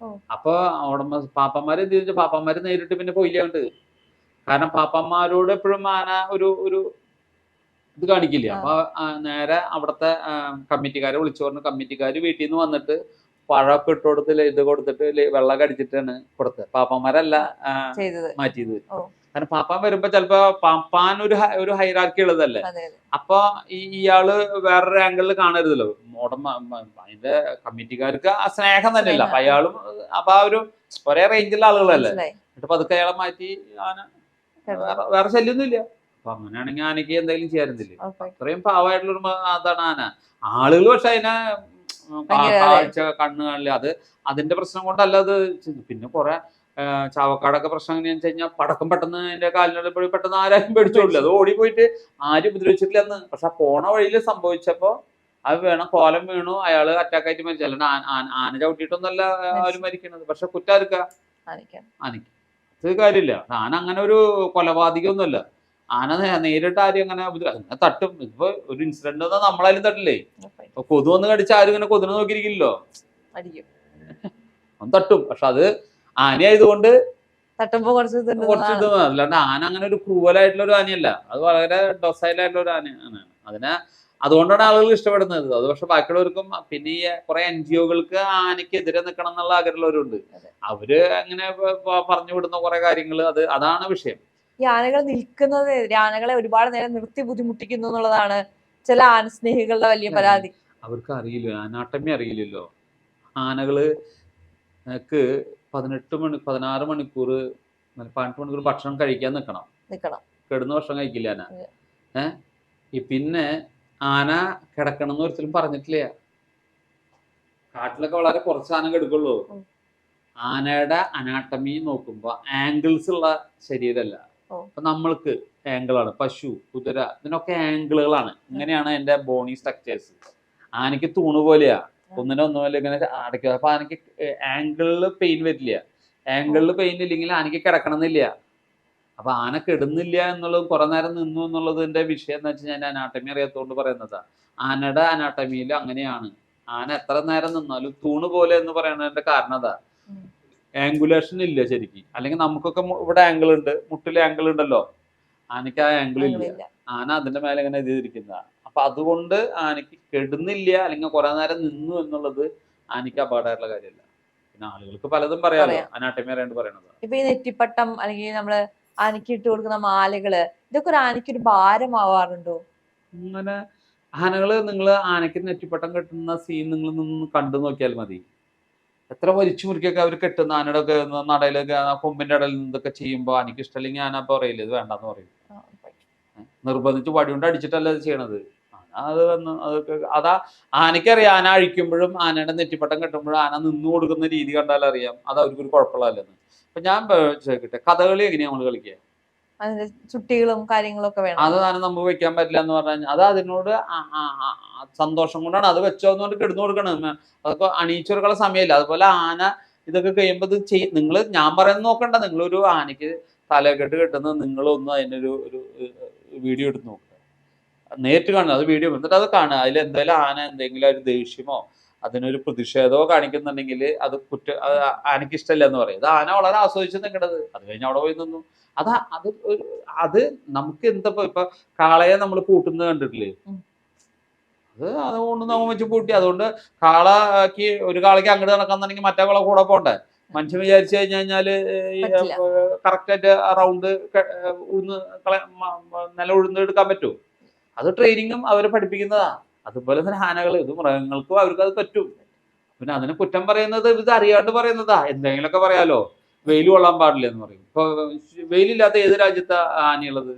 ഓ. അപ്പൊ അവിടെ പാപ്പന്മാര് എന്ത് ചോദിച്ചാൽ പാപ്പന്മാര് നേരിട്ട് പിന്നെ പോയില്ലാണ്ട് കാരണം പാപ്പന്മാരോട് എപ്പോഴും ആന ഒരു ഒരു ഇത് കാണിക്കില്ല. അപ്പൊ നേരെ അവിടുത്തെ കമ്മിറ്റിക്കാരെ വിളിച്ചു പറഞ്ഞു. കമ്മിറ്റിക്കാര് വീട്ടിൽ നിന്ന് വന്നിട്ട് പഴമൊക്കെ ഇട്ട് കൊടുത്ത് ഇത് കൊടുത്തിട്ട് വെള്ളമൊക്കെ അടിച്ചിട്ടാണ് കൊടുത്തത്. പാപ്പന്മാരല്ല മാറ്റിയത്. കാരണം പാപ്പാൻ വരുമ്പോ ചിലപ്പോ പാപ്പാൻ ഒരു ഒരു ഹൈറാർക്കി ഉള്ളതല്ലേ? അപ്പൊ ഈ ഇയാൾ വേറൊരു ആംഗിളിൽ കാണരുതല്ലോ. മോഡം അതിന്റെ കമ്മിറ്റിക്കാർക്ക് ആ സ്നേഹം തന്നെയല്ല. അപ്പൊ അയാളും അപ്പൊ ആ ഒരു ഒരേ റേഞ്ചിലുള്ള ആളുകളല്ലേ? എന്നിട്ട് പതുക്കെ അയാളെ മാറ്റി ആന വേറെ വേറെ ശല്യമൊന്നുമില്ല അപ്പൊ അങ്ങനെയാണെങ്കിൽ ആനയ്ക്ക് എന്തെങ്കിലും ചെയ്യാറുന്നില്ലേ. അത്രയും പാവമായിട്ടുള്ള ഒരു അതാണ് ആന. ആളുകൾ പക്ഷെ അതിനെ കാഴ്ച കണ്ണ് കാണില്ല. അത് അതിന്റെ പ്രശ്നം കൊണ്ടല്ല അത് പിന്നെ കുറെ ചാവക്കാടൊക്കെ പ്രശ്നം എങ്ങനെയാന്ന് വെച്ച് കഴിഞ്ഞാൽ പടക്കം പെട്ടെന്ന് എന്റെ കാലിനോട് പെട്ടെന്ന് ആരാരും പേടിച്ചോളില്ല. അത് ഓടിപ്പോയിട്ട് ആരും ഉപദ്രവിച്ചിട്ടില്ല എന്ന്. പക്ഷെ ആ പോണ വഴിയിൽ സംഭവിച്ചപ്പോ അത് വേണം കോലം വീണു അയാൾ അറ്റാക്ക് ആയിട്ട് മരിച്ചു. അല്ലാണ്ട് ആന- ചവിട്ടിട്ടൊന്നല്ല ചവിട്ടിയിട്ടൊന്നല്ല അവർ മരിക്കണത്. പക്ഷെ കുറ്റാർക്ക ആനയ്ക്ക്. അത് കാര്യമില്ല. ആന അങ്ങനെ ഒരു കൊലപാതകമൊന്നുമല്ല ആന നേരിട്ട് ആരും അങ്ങനെ അങ്ങനെ തട്ടും. ഇപ്പൊ ഒരു ഇൻസിഡന്റ് വന്നാൽ നമ്മളാലും തട്ടില്ലേ? ഇപ്പൊ കൊതു വന്ന് കടിച്ച ആരും ഇങ്ങനെ കൊതുനെ നോക്കിയിരിക്കില്ലല്ലോ. (laughs) തട്ടും. പക്ഷെ അത് ആനയായതുകൊണ്ട് തട്ടുമ്പോ കുറച്ച് തിന്നുന്നതാണ്. കുറച്ച് ഇത് അല്ലാണ്ട് ആന അങ്ങനെ ഒരു ക്രൂവലായിട്ടുള്ള ഒരു ആനയല്ല. അത് വളരെ ഡൊസൈലായിട്ടുള്ള ഒരു ആനയാണ്. അതിനെ അതുകൊണ്ടാണ് ആളുകൾ ഇഷ്ടപ്പെടുന്നത്. അത് പക്ഷെ ബാക്കിയുള്ളവർക്കും പിന്നെ ഈ കുറെ എൻ ജി ഒകൾക്ക് ആനയ്ക്കെതിരെ നിൽക്കണം എന്നുള്ള ആഗ്രഹമുള്ളവരുണ്ട്. അവർ അങ്ങനെ പറഞ്ഞു വിടുന്ന കുറെ കാര്യങ്ങൾ അത് അതാണ് വിഷയം. ഈ ആനകൾ നിൽക്കുന്നത് ആനകളെ ഒരുപാട് നേരം നിർത്തി ബുദ്ധിമുട്ടിക്കുന്നു എന്നുള്ളതാണ് ചില ആന സ്നേഹികളുടെ വലിയ പരാതി. അവർക്ക് അറിയില്ല അനാട്ടമി അറിയില്ലല്ലോ. ആനകൾ പതിനെട്ട് മണി പതിനാറ് മണിക്കൂർ പതിനെട്ട് മണിക്കൂർ ഭക്ഷണം കഴിക്കാൻ നിൽക്കണം നിക്കണം. കിടന്ന് ഭക്ഷണം കഴിക്കില്ല ആന ഏ? ഈ പിന്നെ ആന കിടക്കണം എന്ന് ഒരിക്കലും പറഞ്ഞിട്ടില്ല. കാട്ടിലൊക്കെ വളരെ കുറച്ച് ആന കിടക്കുള്ളൂ ആനയുടെ അനാട്ടമി നോക്കുമ്പോ ആംഗിൾസ് ഉള്ള ശരീരമല്ല. അപ്പൊ നമ്മൾക്ക് ആംഗിളാണ് പശു കുതിര ഇതിനൊക്കെ ആംഗിളുകളാണ് ഇങ്ങനെയാണ് എന്റെ ബോണി സ്ട്രക്ചേഴ്സ് ആനയ്ക്ക് തൂണ് പോലെയാ. ഒന്നിനെ ഒന്നുപോലെ ഇങ്ങനെ അടയ്ക്കും അപ്പൊ എനിക്ക് ആംഗിളിൽ പെയിൻ വരില്ല. ആംഗിളിൽ പെയിൻ ഇല്ലെങ്കിൽ ആനക്ക് കിടക്കണമെന്നില്ല. അപ്പൊ ആന കെടുന്നില്ല എന്നുള്ളത് കുറെ നേരം നിന്നു എന്നുള്ളതിന്റെ വിഷയം എന്ന് വെച്ചാൽ ഞാൻ അനാട്ടമി അറിയാത്തതുകൊണ്ട് പറയുന്നതാ. ആനയുടെ അനാട്ടമിയിൽ അങ്ങനെയാണ്. ആന എത്ര നേരം നിന്നാലും തൂണ് പോലെ എന്ന് പറയുന്നതിന്റെ കാരണം അതാ. ആംഗുലേഷൻ ഇല്ല ശരിക്കും. അല്ലെങ്കിൽ നമുക്കൊക്കെ ഇവിടെ ആംഗിൾ ഉണ്ട്. മുട്ടിൽ ആംഗിൾ ഉണ്ടല്ലോ. ആനയ്ക്ക് ആ ആംഗിൾ ഇല്ല. ആന അതിന്റെ മേലെ ഇങ്ങനെ എഴുതിയിരിക്കുന്ന അപ്പൊ അതുകൊണ്ട് ആനയ്ക്ക് കെടുന്നില്ല അല്ലെങ്കിൽ കുറെ നേരം നിന്നു എന്നുള്ളത് ആനയ്ക്ക് അപകടമായിട്ടുള്ള കാര്യമല്ല. പിന്നെ ആളുകൾക്ക് പലതും പറയാലോ? പറയാം. അനാട്ടമി അറിയാണ്ട് പറയണത്. ഇപ്പൊ ഈ നെറ്റിപ്പട്ടം അല്ലെങ്കിൽ നമ്മൾ ആനയ്ക്ക് ഇട്ട് കൊടുക്കുന്ന മാലകൾ ഇതൊക്കെ ഒരു ആനയ്ക്ക് ഒരു ഭാരമാവാറുണ്ടോ? അങ്ങനെ ആനകൾ നിങ്ങൾ ആനയ്ക്ക് നെറ്റിപ്പട്ടം കെട്ടുന്ന സീൻ നിങ്ങൾ നിന്ന് കണ്ടു നോക്കിയാൽ മതി. എത്ര വലിച്ചു മുറിക്കൊക്കെ അവർ കെട്ടുന്ന ആനയുടെ ഒക്കെ നടയിലൊക്കെ കൊമ്പിന്റെ ഇടയിൽ നിന്നൊക്കെ ചെയ്യുമ്പോൾ ആനയ്ക്ക് ഇഷ്ടമല്ലെങ്കിൽ ആന പറയില്ല ഇത് വേണ്ടെന്ന് പറയും. നിർബന്ധിച്ച് വടി കൊണ്ട് അടിച്ചിട്ടല്ല ഇത് ചെയ്യണത്. അത് വന്ന് അതൊക്കെ അതാ ആനയ്ക്കറിയാം ആന അഴിക്കുമ്പോഴും ആനയുടെ നെറ്റിപ്പട്ടം കെട്ടുമ്പോഴും ആന നിന്ന് കൊടുക്കുന്ന രീതി കണ്ടാൽ അറിയാം അത് അവർക്കൊരു കുഴപ്പമില്ലെന്ന് അപ്പൊ ഞാൻ ചോദിക്കട്ടെ കഥകളി എങ്ങനെയാ നമ്മൾ കളിക്കുക അതിന്റെ ചുട്ടികളും കാര്യങ്ങളും ഒക്കെ വേണം അത് ആന നമുക്ക് വെക്കാൻ പറ്റില്ല എന്ന് പറഞ്ഞാൽ അത് അതിനോട് സന്തോഷം കൊണ്ടാണ് അത് വെച്ചോ എന്ന് പറഞ്ഞിട്ട് കിടന്നു കൊടുക്കണം അതൊക്കെ അണിയിച്ചൊരുക്കുള്ള സമയമില്ല അതുപോലെ ആന ഇതൊക്കെ കഴിയുമ്പോൾ ഇത് ചെയ് നിങ്ങൾ ഞാൻ പറയുന്നത് നോക്കണ്ട നിങ്ങളൊരു ആനയ്ക്ക് തലകെട്ട് കെട്ടുന്നത് നിങ്ങളൊന്ന് അതിനൊരു ഒരു വീഡിയോ എടുത്ത് നോക്കുക നേരിട്ട് കാണുന്നത്. അത് വീഡിയോ എന്നിട്ട് അത് കാണുക. അതിൽ എന്തായാലും ആന എന്തെങ്കിലും ഒരു ദേഷ്യമോ അതിനൊരു പ്രതിഷേധമോ കാണിക്കുന്നുണ്ടെങ്കിൽ അത് കുറ്റ ആനയ്ക്ക് ഇഷ്ടമല്ല എന്ന് പറയും. അത് ആന വളരെ ആസ്വദിച്ച് നിൽക്കണത്. അത് കഴിഞ്ഞ് അവിടെ പോയി നിന്നു. അതാ അത് അത് നമുക്ക് എന്താ ഇപ്പൊ കാളയെ നമ്മൾ പൂട്ടുന്നത് കണ്ടിട്ടില്ലേ. അത് അതുകൊണ്ട് നമ്മൾ വെച്ച് പൂട്ടി അതുകൊണ്ട് കാളക്ക് ഒരു കാളയ്ക്ക് അങ്ങോട്ട് നടക്കാന്നുണ്ടെങ്കിൽ മറ്റേ കാള കൂടെ പോണ്ടേ? മനുഷ്യൻ വിചാരിച്ചു കഴിഞ്ഞു കഴിഞ്ഞാൽ. കറക്റ്റ് ആയിട്ട് റൗണ്ട് ഉഴുന്ന് നില ഉഴുന്ന് എടുക്കാൻ പറ്റുമോ? അത് ട്രെയിനിങ്ങും അവരെ പഠിപ്പിക്കുന്നതാണ് അതുപോലെ തന്നെ ആനകൾ ഇത് മൃഗങ്ങൾക്കും അവർക്ക് അത് പറ്റും. പിന്നെ അതിനെ കുറ്റം പറയുന്നത് ഇത് അറിയാണ്ട് പറയുന്നതാ. എന്തെങ്കിലുമൊക്കെ പറയാലോ? വെയിൽ കൊള്ളാൻ പാടില്ല എന്ന് പറയും. ഇപ്പൊ വെയിലില്ലാത്ത ഏത് രാജ്യത്താ ആനയുള്ളത്?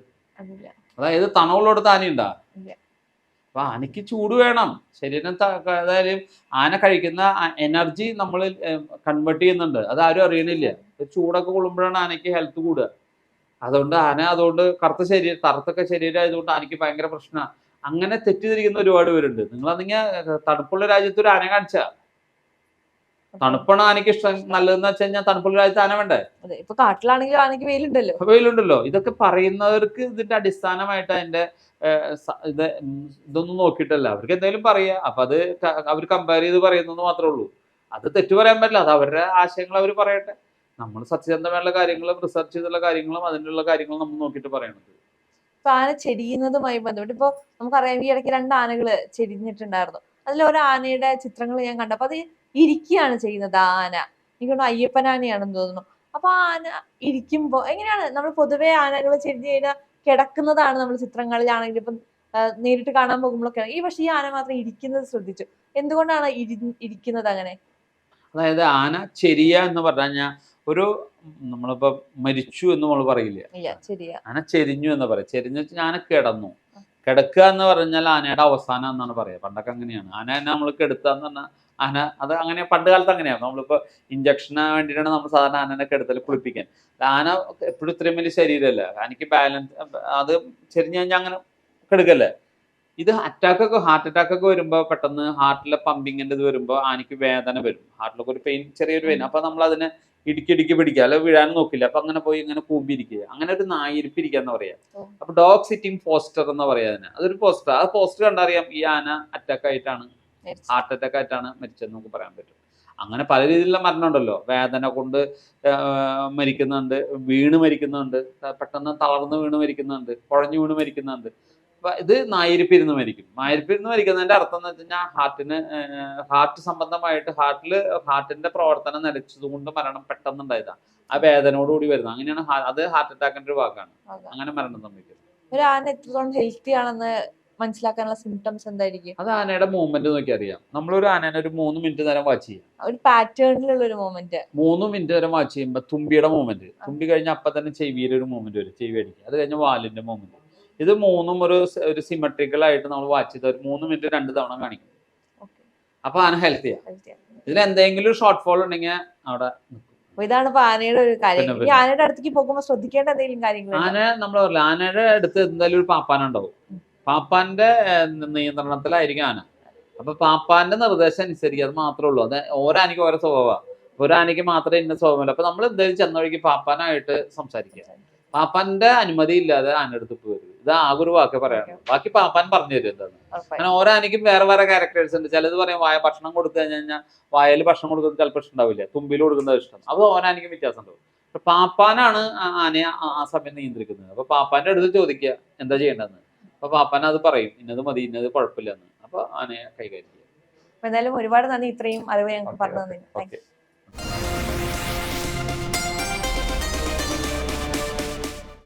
അതായത് തണവുള്ളിടത്ത് ആനയുണ്ടാ. അപ്പൊ ആനയ്ക്ക് ചൂട് വേണം. ശരീരം അതായാലും ആന കഴിക്കുന്ന എനർജി നമ്മൾ കൺവേർട്ട് ചെയ്യുന്നുണ്ട്. അത് ആരും അറിയണില്ല. ചൂടൊക്കെ കൊള്ളുമ്പോഴാണ് ആനയ്ക്ക് ഹെൽത്ത് കൂടുക. അതുകൊണ്ട് ആന അതുകൊണ്ട് കറുത്ത ശരീരം കറുത്തൊക്കെ ശരീരം ആയതുകൊണ്ട് ആനയ്ക്ക് ഭയങ്കര പ്രശ്നമാണ് അങ്ങനെ തെറ്റിദ്ധരിക്കുന്ന ഒരുപാട് പേരുണ്ട്. നിങ്ങളാണെങ്കിൽ തണുപ്പുള്ള രാജ്യത്ത് ഒരു ആന കാണിച്ച. തണുപ്പാണ് ആനയ്ക്ക് ഇഷ്ടം. നല്ലതെന്ന് വെച്ച് കഴിഞ്ഞാൽ തണുപ്പുള്ള രാജ്യത്ത് ആന വേണ്ടേ? കാട്ടിലാണെങ്കിൽ ഇപ്പൊ കാട്ടിലാണെങ്കിൽ ആനയ്ക്ക് വെയിലുണ്ടല്ലോ. വെയിലുണ്ടല്ലോ. ഇതൊക്കെ പറയുന്നവർക്ക് ഇതിന്റെ അടിസ്ഥാനമായിട്ട് അതിന്റെ ഇത് ഇതൊന്നും നോക്കിയിട്ടല്ല. അവർക്ക് എന്തെങ്കിലും പറയാ. അപ്പൊ അത് അവർ കമ്പയർ ചെയ്ത് പറയുന്നെന്ന് മാത്രമേ ഉള്ളൂ. അത് തെറ്റു പറയാൻ പറ്റില്ല. അത് അവരുടെ ആശയങ്ങൾ അവർ പറയട്ടെ. നമ്മൾ സത്യസന്ധമായുള്ള കാര്യങ്ങളും റിസർച്ച് ചെയ്തുള്ള കാര്യങ്ങളും അതിനുള്ള കാര്യങ്ങളും നമ്മൾ നോക്കിയിട്ട് പറയണത്. ഇപ്പൊ ആന ചെടിയുന്നതുമായി ബന്ധപ്പെട്ട് ഇപ്പൊ നമുക്കറിയാം ഈ ഇടയ്ക്ക് രണ്ട് ആനകൾ ചെരിഞ്ഞിട്ടുണ്ടായിരുന്നു അതിൽ ഒരു ആനയുടെ ചിത്രങ്ങൾ ഞാൻ കണ്ടപ്പോ അത് ഇരിക്കുകയാണ് ചെയ്യുന്നത് ആന. എനിക്ക് ആനയാണെന്ന് തോന്നുന്നു. അപ്പൊ ആന ഇരിക്കുമ്പോ എങ്ങനെയാണ് നമ്മൾ പൊതുവെ ആനകൾ ചെരിഞ്ഞു കഴിഞ്ഞാൽ കിടക്കുന്നതാണ് നമ്മൾ ചിത്രങ്ങളിലാണെങ്കിലും ഇപ്പം നേരിട്ട് കാണാൻ പോകുമ്പോഴൊക്കെ ഈ പക്ഷെ ഈ ആന മാത്രം ഇരിക്കുന്നത് ശ്രദ്ധിച്ചു. എന്തുകൊണ്ടാണ് ഇരി- ഇരിക്കുന്നത് അങ്ങനെ? അതായത് ആന ചെരിയ എന്ന് പറഞ്ഞു കഴിഞ്ഞാൽ ഒരു നമ്മളിപ്പോ മരിച്ചു എന്ന് നമ്മൾ പറയില്ല? ആന ചെരിഞ്ഞു എന്ന് പറയും. ചെരിഞ്ഞു വെച്ചാൽ ആന കിടന്നു. കിടക്കുക എന്ന് പറഞ്ഞാൽ ആനയുടെ അവസാനം എന്നാണ് പറയുക പണ്ടൊക്കെ അങ്ങനെയാണ്. ആന തന്നെ നമ്മൾ കെടുത്താന്ന് പറഞ്ഞാൽ ആന അത് അങ്ങനെ പണ്ട് കാലത്ത് അങ്ങനെയാണ് നമ്മളിപ്പോ ഇഞ്ചക്ഷന് വേണ്ടിയിട്ടാണ് നമ്മൾ സാധാരണ ആനനെ കെടുത്തൽ കുളിപ്പിക്കാൻ. ആന എപ്പോഴും ഇത്രയും വലിയ ശരീരമല്ല ആനയ്ക്ക് ബാലൻസ് അത് ചെരിഞ്ഞു കഴിഞ്ഞാൽ അങ്ങനെ കെടുക്കല്ലേ? ഇത് അറ്റാക്ക് ഒക്കെ ഹാർട്ട് അറ്റാക്ക് ഒക്കെ വരുമ്പോൾ പെട്ടെന്ന് ഹാർട്ടിലെ പമ്പിങ്ങിന്റെ ഇത് വരുമ്പോൾ ആനയ്ക്ക് വേദന വരും. ഹാർട്ടിലൊക്കെ ഒരു പെയിൻ ചെറിയൊരു പെയിൻ അപ്പൊ നമ്മൾ അതിനെ ഇടുക്കി ഇടുക്കി പിടിക്കുക. അല്ലെ വീഴാൻ നോക്കില്ല. അപ്പൊ അങ്ങനെ പോയി ഇങ്ങനെ കൂമ്പിരിക്കുക. അങ്ങനെ ഒരു നായിരിപ്പിരിക്കുക എന്ന് പറയാം. അപ്പൊ ഡോഗ് സിറ്റിംഗ് പോസ്റ്റർ എന്ന് പറയാ അതിന്. അതൊരു പോസ്റ്റർ ആ പോസ്റ്റർ കണ്ടറിയാം ഈ ആന അറ്റാക്ക് ആയിട്ടാണ്. ഹാർട്ട് അറ്റാക്ക് ആയിട്ടാണ് മരിച്ചതെന്ന് നമുക്ക് പറയാൻ പറ്റും. അങ്ങനെ പല രീതിയിലുള്ള മരണം ഉണ്ടല്ലോ. വേദന കൊണ്ട് മരിക്കുന്നുണ്ട് വീണ് മരിക്കുന്നുണ്ട് പെട്ടെന്ന് തളർന്ന് വീണ് മരിക്കുന്നുണ്ട് കുഴഞ്ഞു വീണ് മരിക്കുന്നുണ്ട്. ഇത് നായിരിപ്പിരുന്ന് മരിക്കും. നായിരിപ്പിരുന്ന് മരിക്കുന്നതിന്റെ അർത്ഥം എന്ന് വെച്ച് കഴിഞ്ഞാൽ ഹാർട്ടിന് ഹാർട്ട് സംബന്ധമായിട്ട് ഹാർട്ടിൽ ഹാർട്ടിന്റെ പ്രവർത്തനം നിലച്ചതുകൊണ്ട് മരണം പെട്ടെന്ന് ഉണ്ടായതാ ആ വേദനയോടുകൂടി വരുന്നത്. അങ്ങനെയാണ് അത് ഹാർട്ട് അറ്റാക്കിന്റെ ഒരു വാക്കാണ് അങ്ങനെ മരണം സംഭവിക്കുന്നത് ഒരു ആന എത്രത്തോളം ഹെൽത്തി ആണെന്ന് മനസ്സിലാക്കാനുള്ള സിംറ്റംസ് എന്തായിരിക്കും? അത് ആനയുടെ മൂവ്മെന്റ് നോക്കി അറിയാം. നമ്മളൊരു ആനേനെ ഒരു മൂന്ന് മിനിറ്റ് നേരം വാച്ച് ചെയ്യാം. ഒരു പാറ്റേണിലുള്ള ഒരു മൂവ്മെന്റ് മൂന്ന് മിനിറ്റ് നേരം വാച്ച് ചെയ്യുമ്പോൾ തുമ്പിയുടെ മൂവ്മെന്റ് തുമ്പി കഴിഞ്ഞ അപ്പൊ തന്നെ ചെവിയിലൊരു മൂവ്മെന്റ് വരും. ചെവി അടിക്കുക. അത് കഴിഞ്ഞ വാലിന്റെ മൂവ്മെന്റ് ഇത് മൂന്നും ഒരു ഒരു സിമെട്രിക്കൽ ആയിട്ട് നമ്മൾ വാച്ച് ചെയ്ത ഒരു മൂന്ന് മിനിറ്റ് രണ്ട് തവണ കാണിക്കും. അപ്പൊ ആന ഹെൽത്തിയാ ഇതിൽ എന്തെങ്കിലും ഷോർട്ട് ഫോൾ ഉണ്ടെങ്കിൽ അവിടെ ഇതാണ് ആനയുടെ ഒരു കാര്യം. ഈ ആനയുടെ അടുത്തേക്ക് പോകുമ്പോൾ ശ്രദ്ധിക്കേണ്ട എന്തെങ്കിലും കാര്യങ്ങൾ ആന നമ്മൾ പറയില്ല ആനയുടെ അടുത്ത് എന്തായാലും ഒരു പാപ്പാന ഉണ്ടാവും. പാപ്പാന്റെ നിയന്ത്രണത്തിലായിരിക്കും ആന. അപ്പൊ പാപ്പാന്റെ നിർദ്ദേശം അനുസരിക്കുക അത് മാത്രമേ ഉള്ളൂ. അത് ഓരാനിക്ക് ആനയ്ക്ക് ഓരോ സ്വഭാവമാണ് ഒരു ആനയ്ക്ക് മാത്രമേ ഇന്ന സ്വഭാവമില്ല. അപ്പൊ നമ്മൾ എന്തായാലും ചെന്ന വഴിക്ക് പാപ്പാനായിട്ട് സംസാരിക്കുക. പാപ്പാന്റെ അനുമതി ഇല്ലാതെ ആനയുടെ അടുത്ത് പോകരുത് ഇത് ആകെ ഒരു വാക്ക് പറയാനുള്ളൂ ബാക്കി പാപ്പൻ പറഞ്ഞു തരും എന്താണ് അങ്ങനെ ഓരോ ആനയ്ക്കും വേറെ വേറെ ക്യാരക്ടേഴ്സ് ഉണ്ട്. ചിലത് പറയും വായ ഭക്ഷണം കൊടുത്തു കഴിഞ്ഞാൽ വായയിൽ ഭക്ഷണം കൊടുക്കുന്നത് ചിലപ്പോൾ ഇഷ്ടം ഉണ്ടാവില്ല തുമ്പിൽ കൊടുക്കുന്നത് ഇഷ്ടം. അത് ഓരോനിക്കും ആനയ്ക്കും വ്യത്യാസം ഉണ്ടാവും പക്ഷെ പാപ്പാനാണ് ആനയെ ആ- സമയം നിയന്ത്രിക്കുന്നത്. അപ്പൊ പാപ്പാന്റെ അടുത്ത് ചോദിക്കുക എന്താ ചെയ്യേണ്ടതെന്ന്? അപ്പൊ പാപ്പാൻ അത് പറയും ഇന്നത് മതി ഇന്നത് കുഴപ്പമില്ലെന്ന്. അപ്പൊ ആനയെ കൈകാര്യം ചെയ്യും. എന്തായാലും ഒരുപാട് നന്ദി. ഇത്രയും അറിവ് ഞങ്ങൾക്ക് പറഞ്ഞു തന്നെ താങ്ക് ഓക്കെ.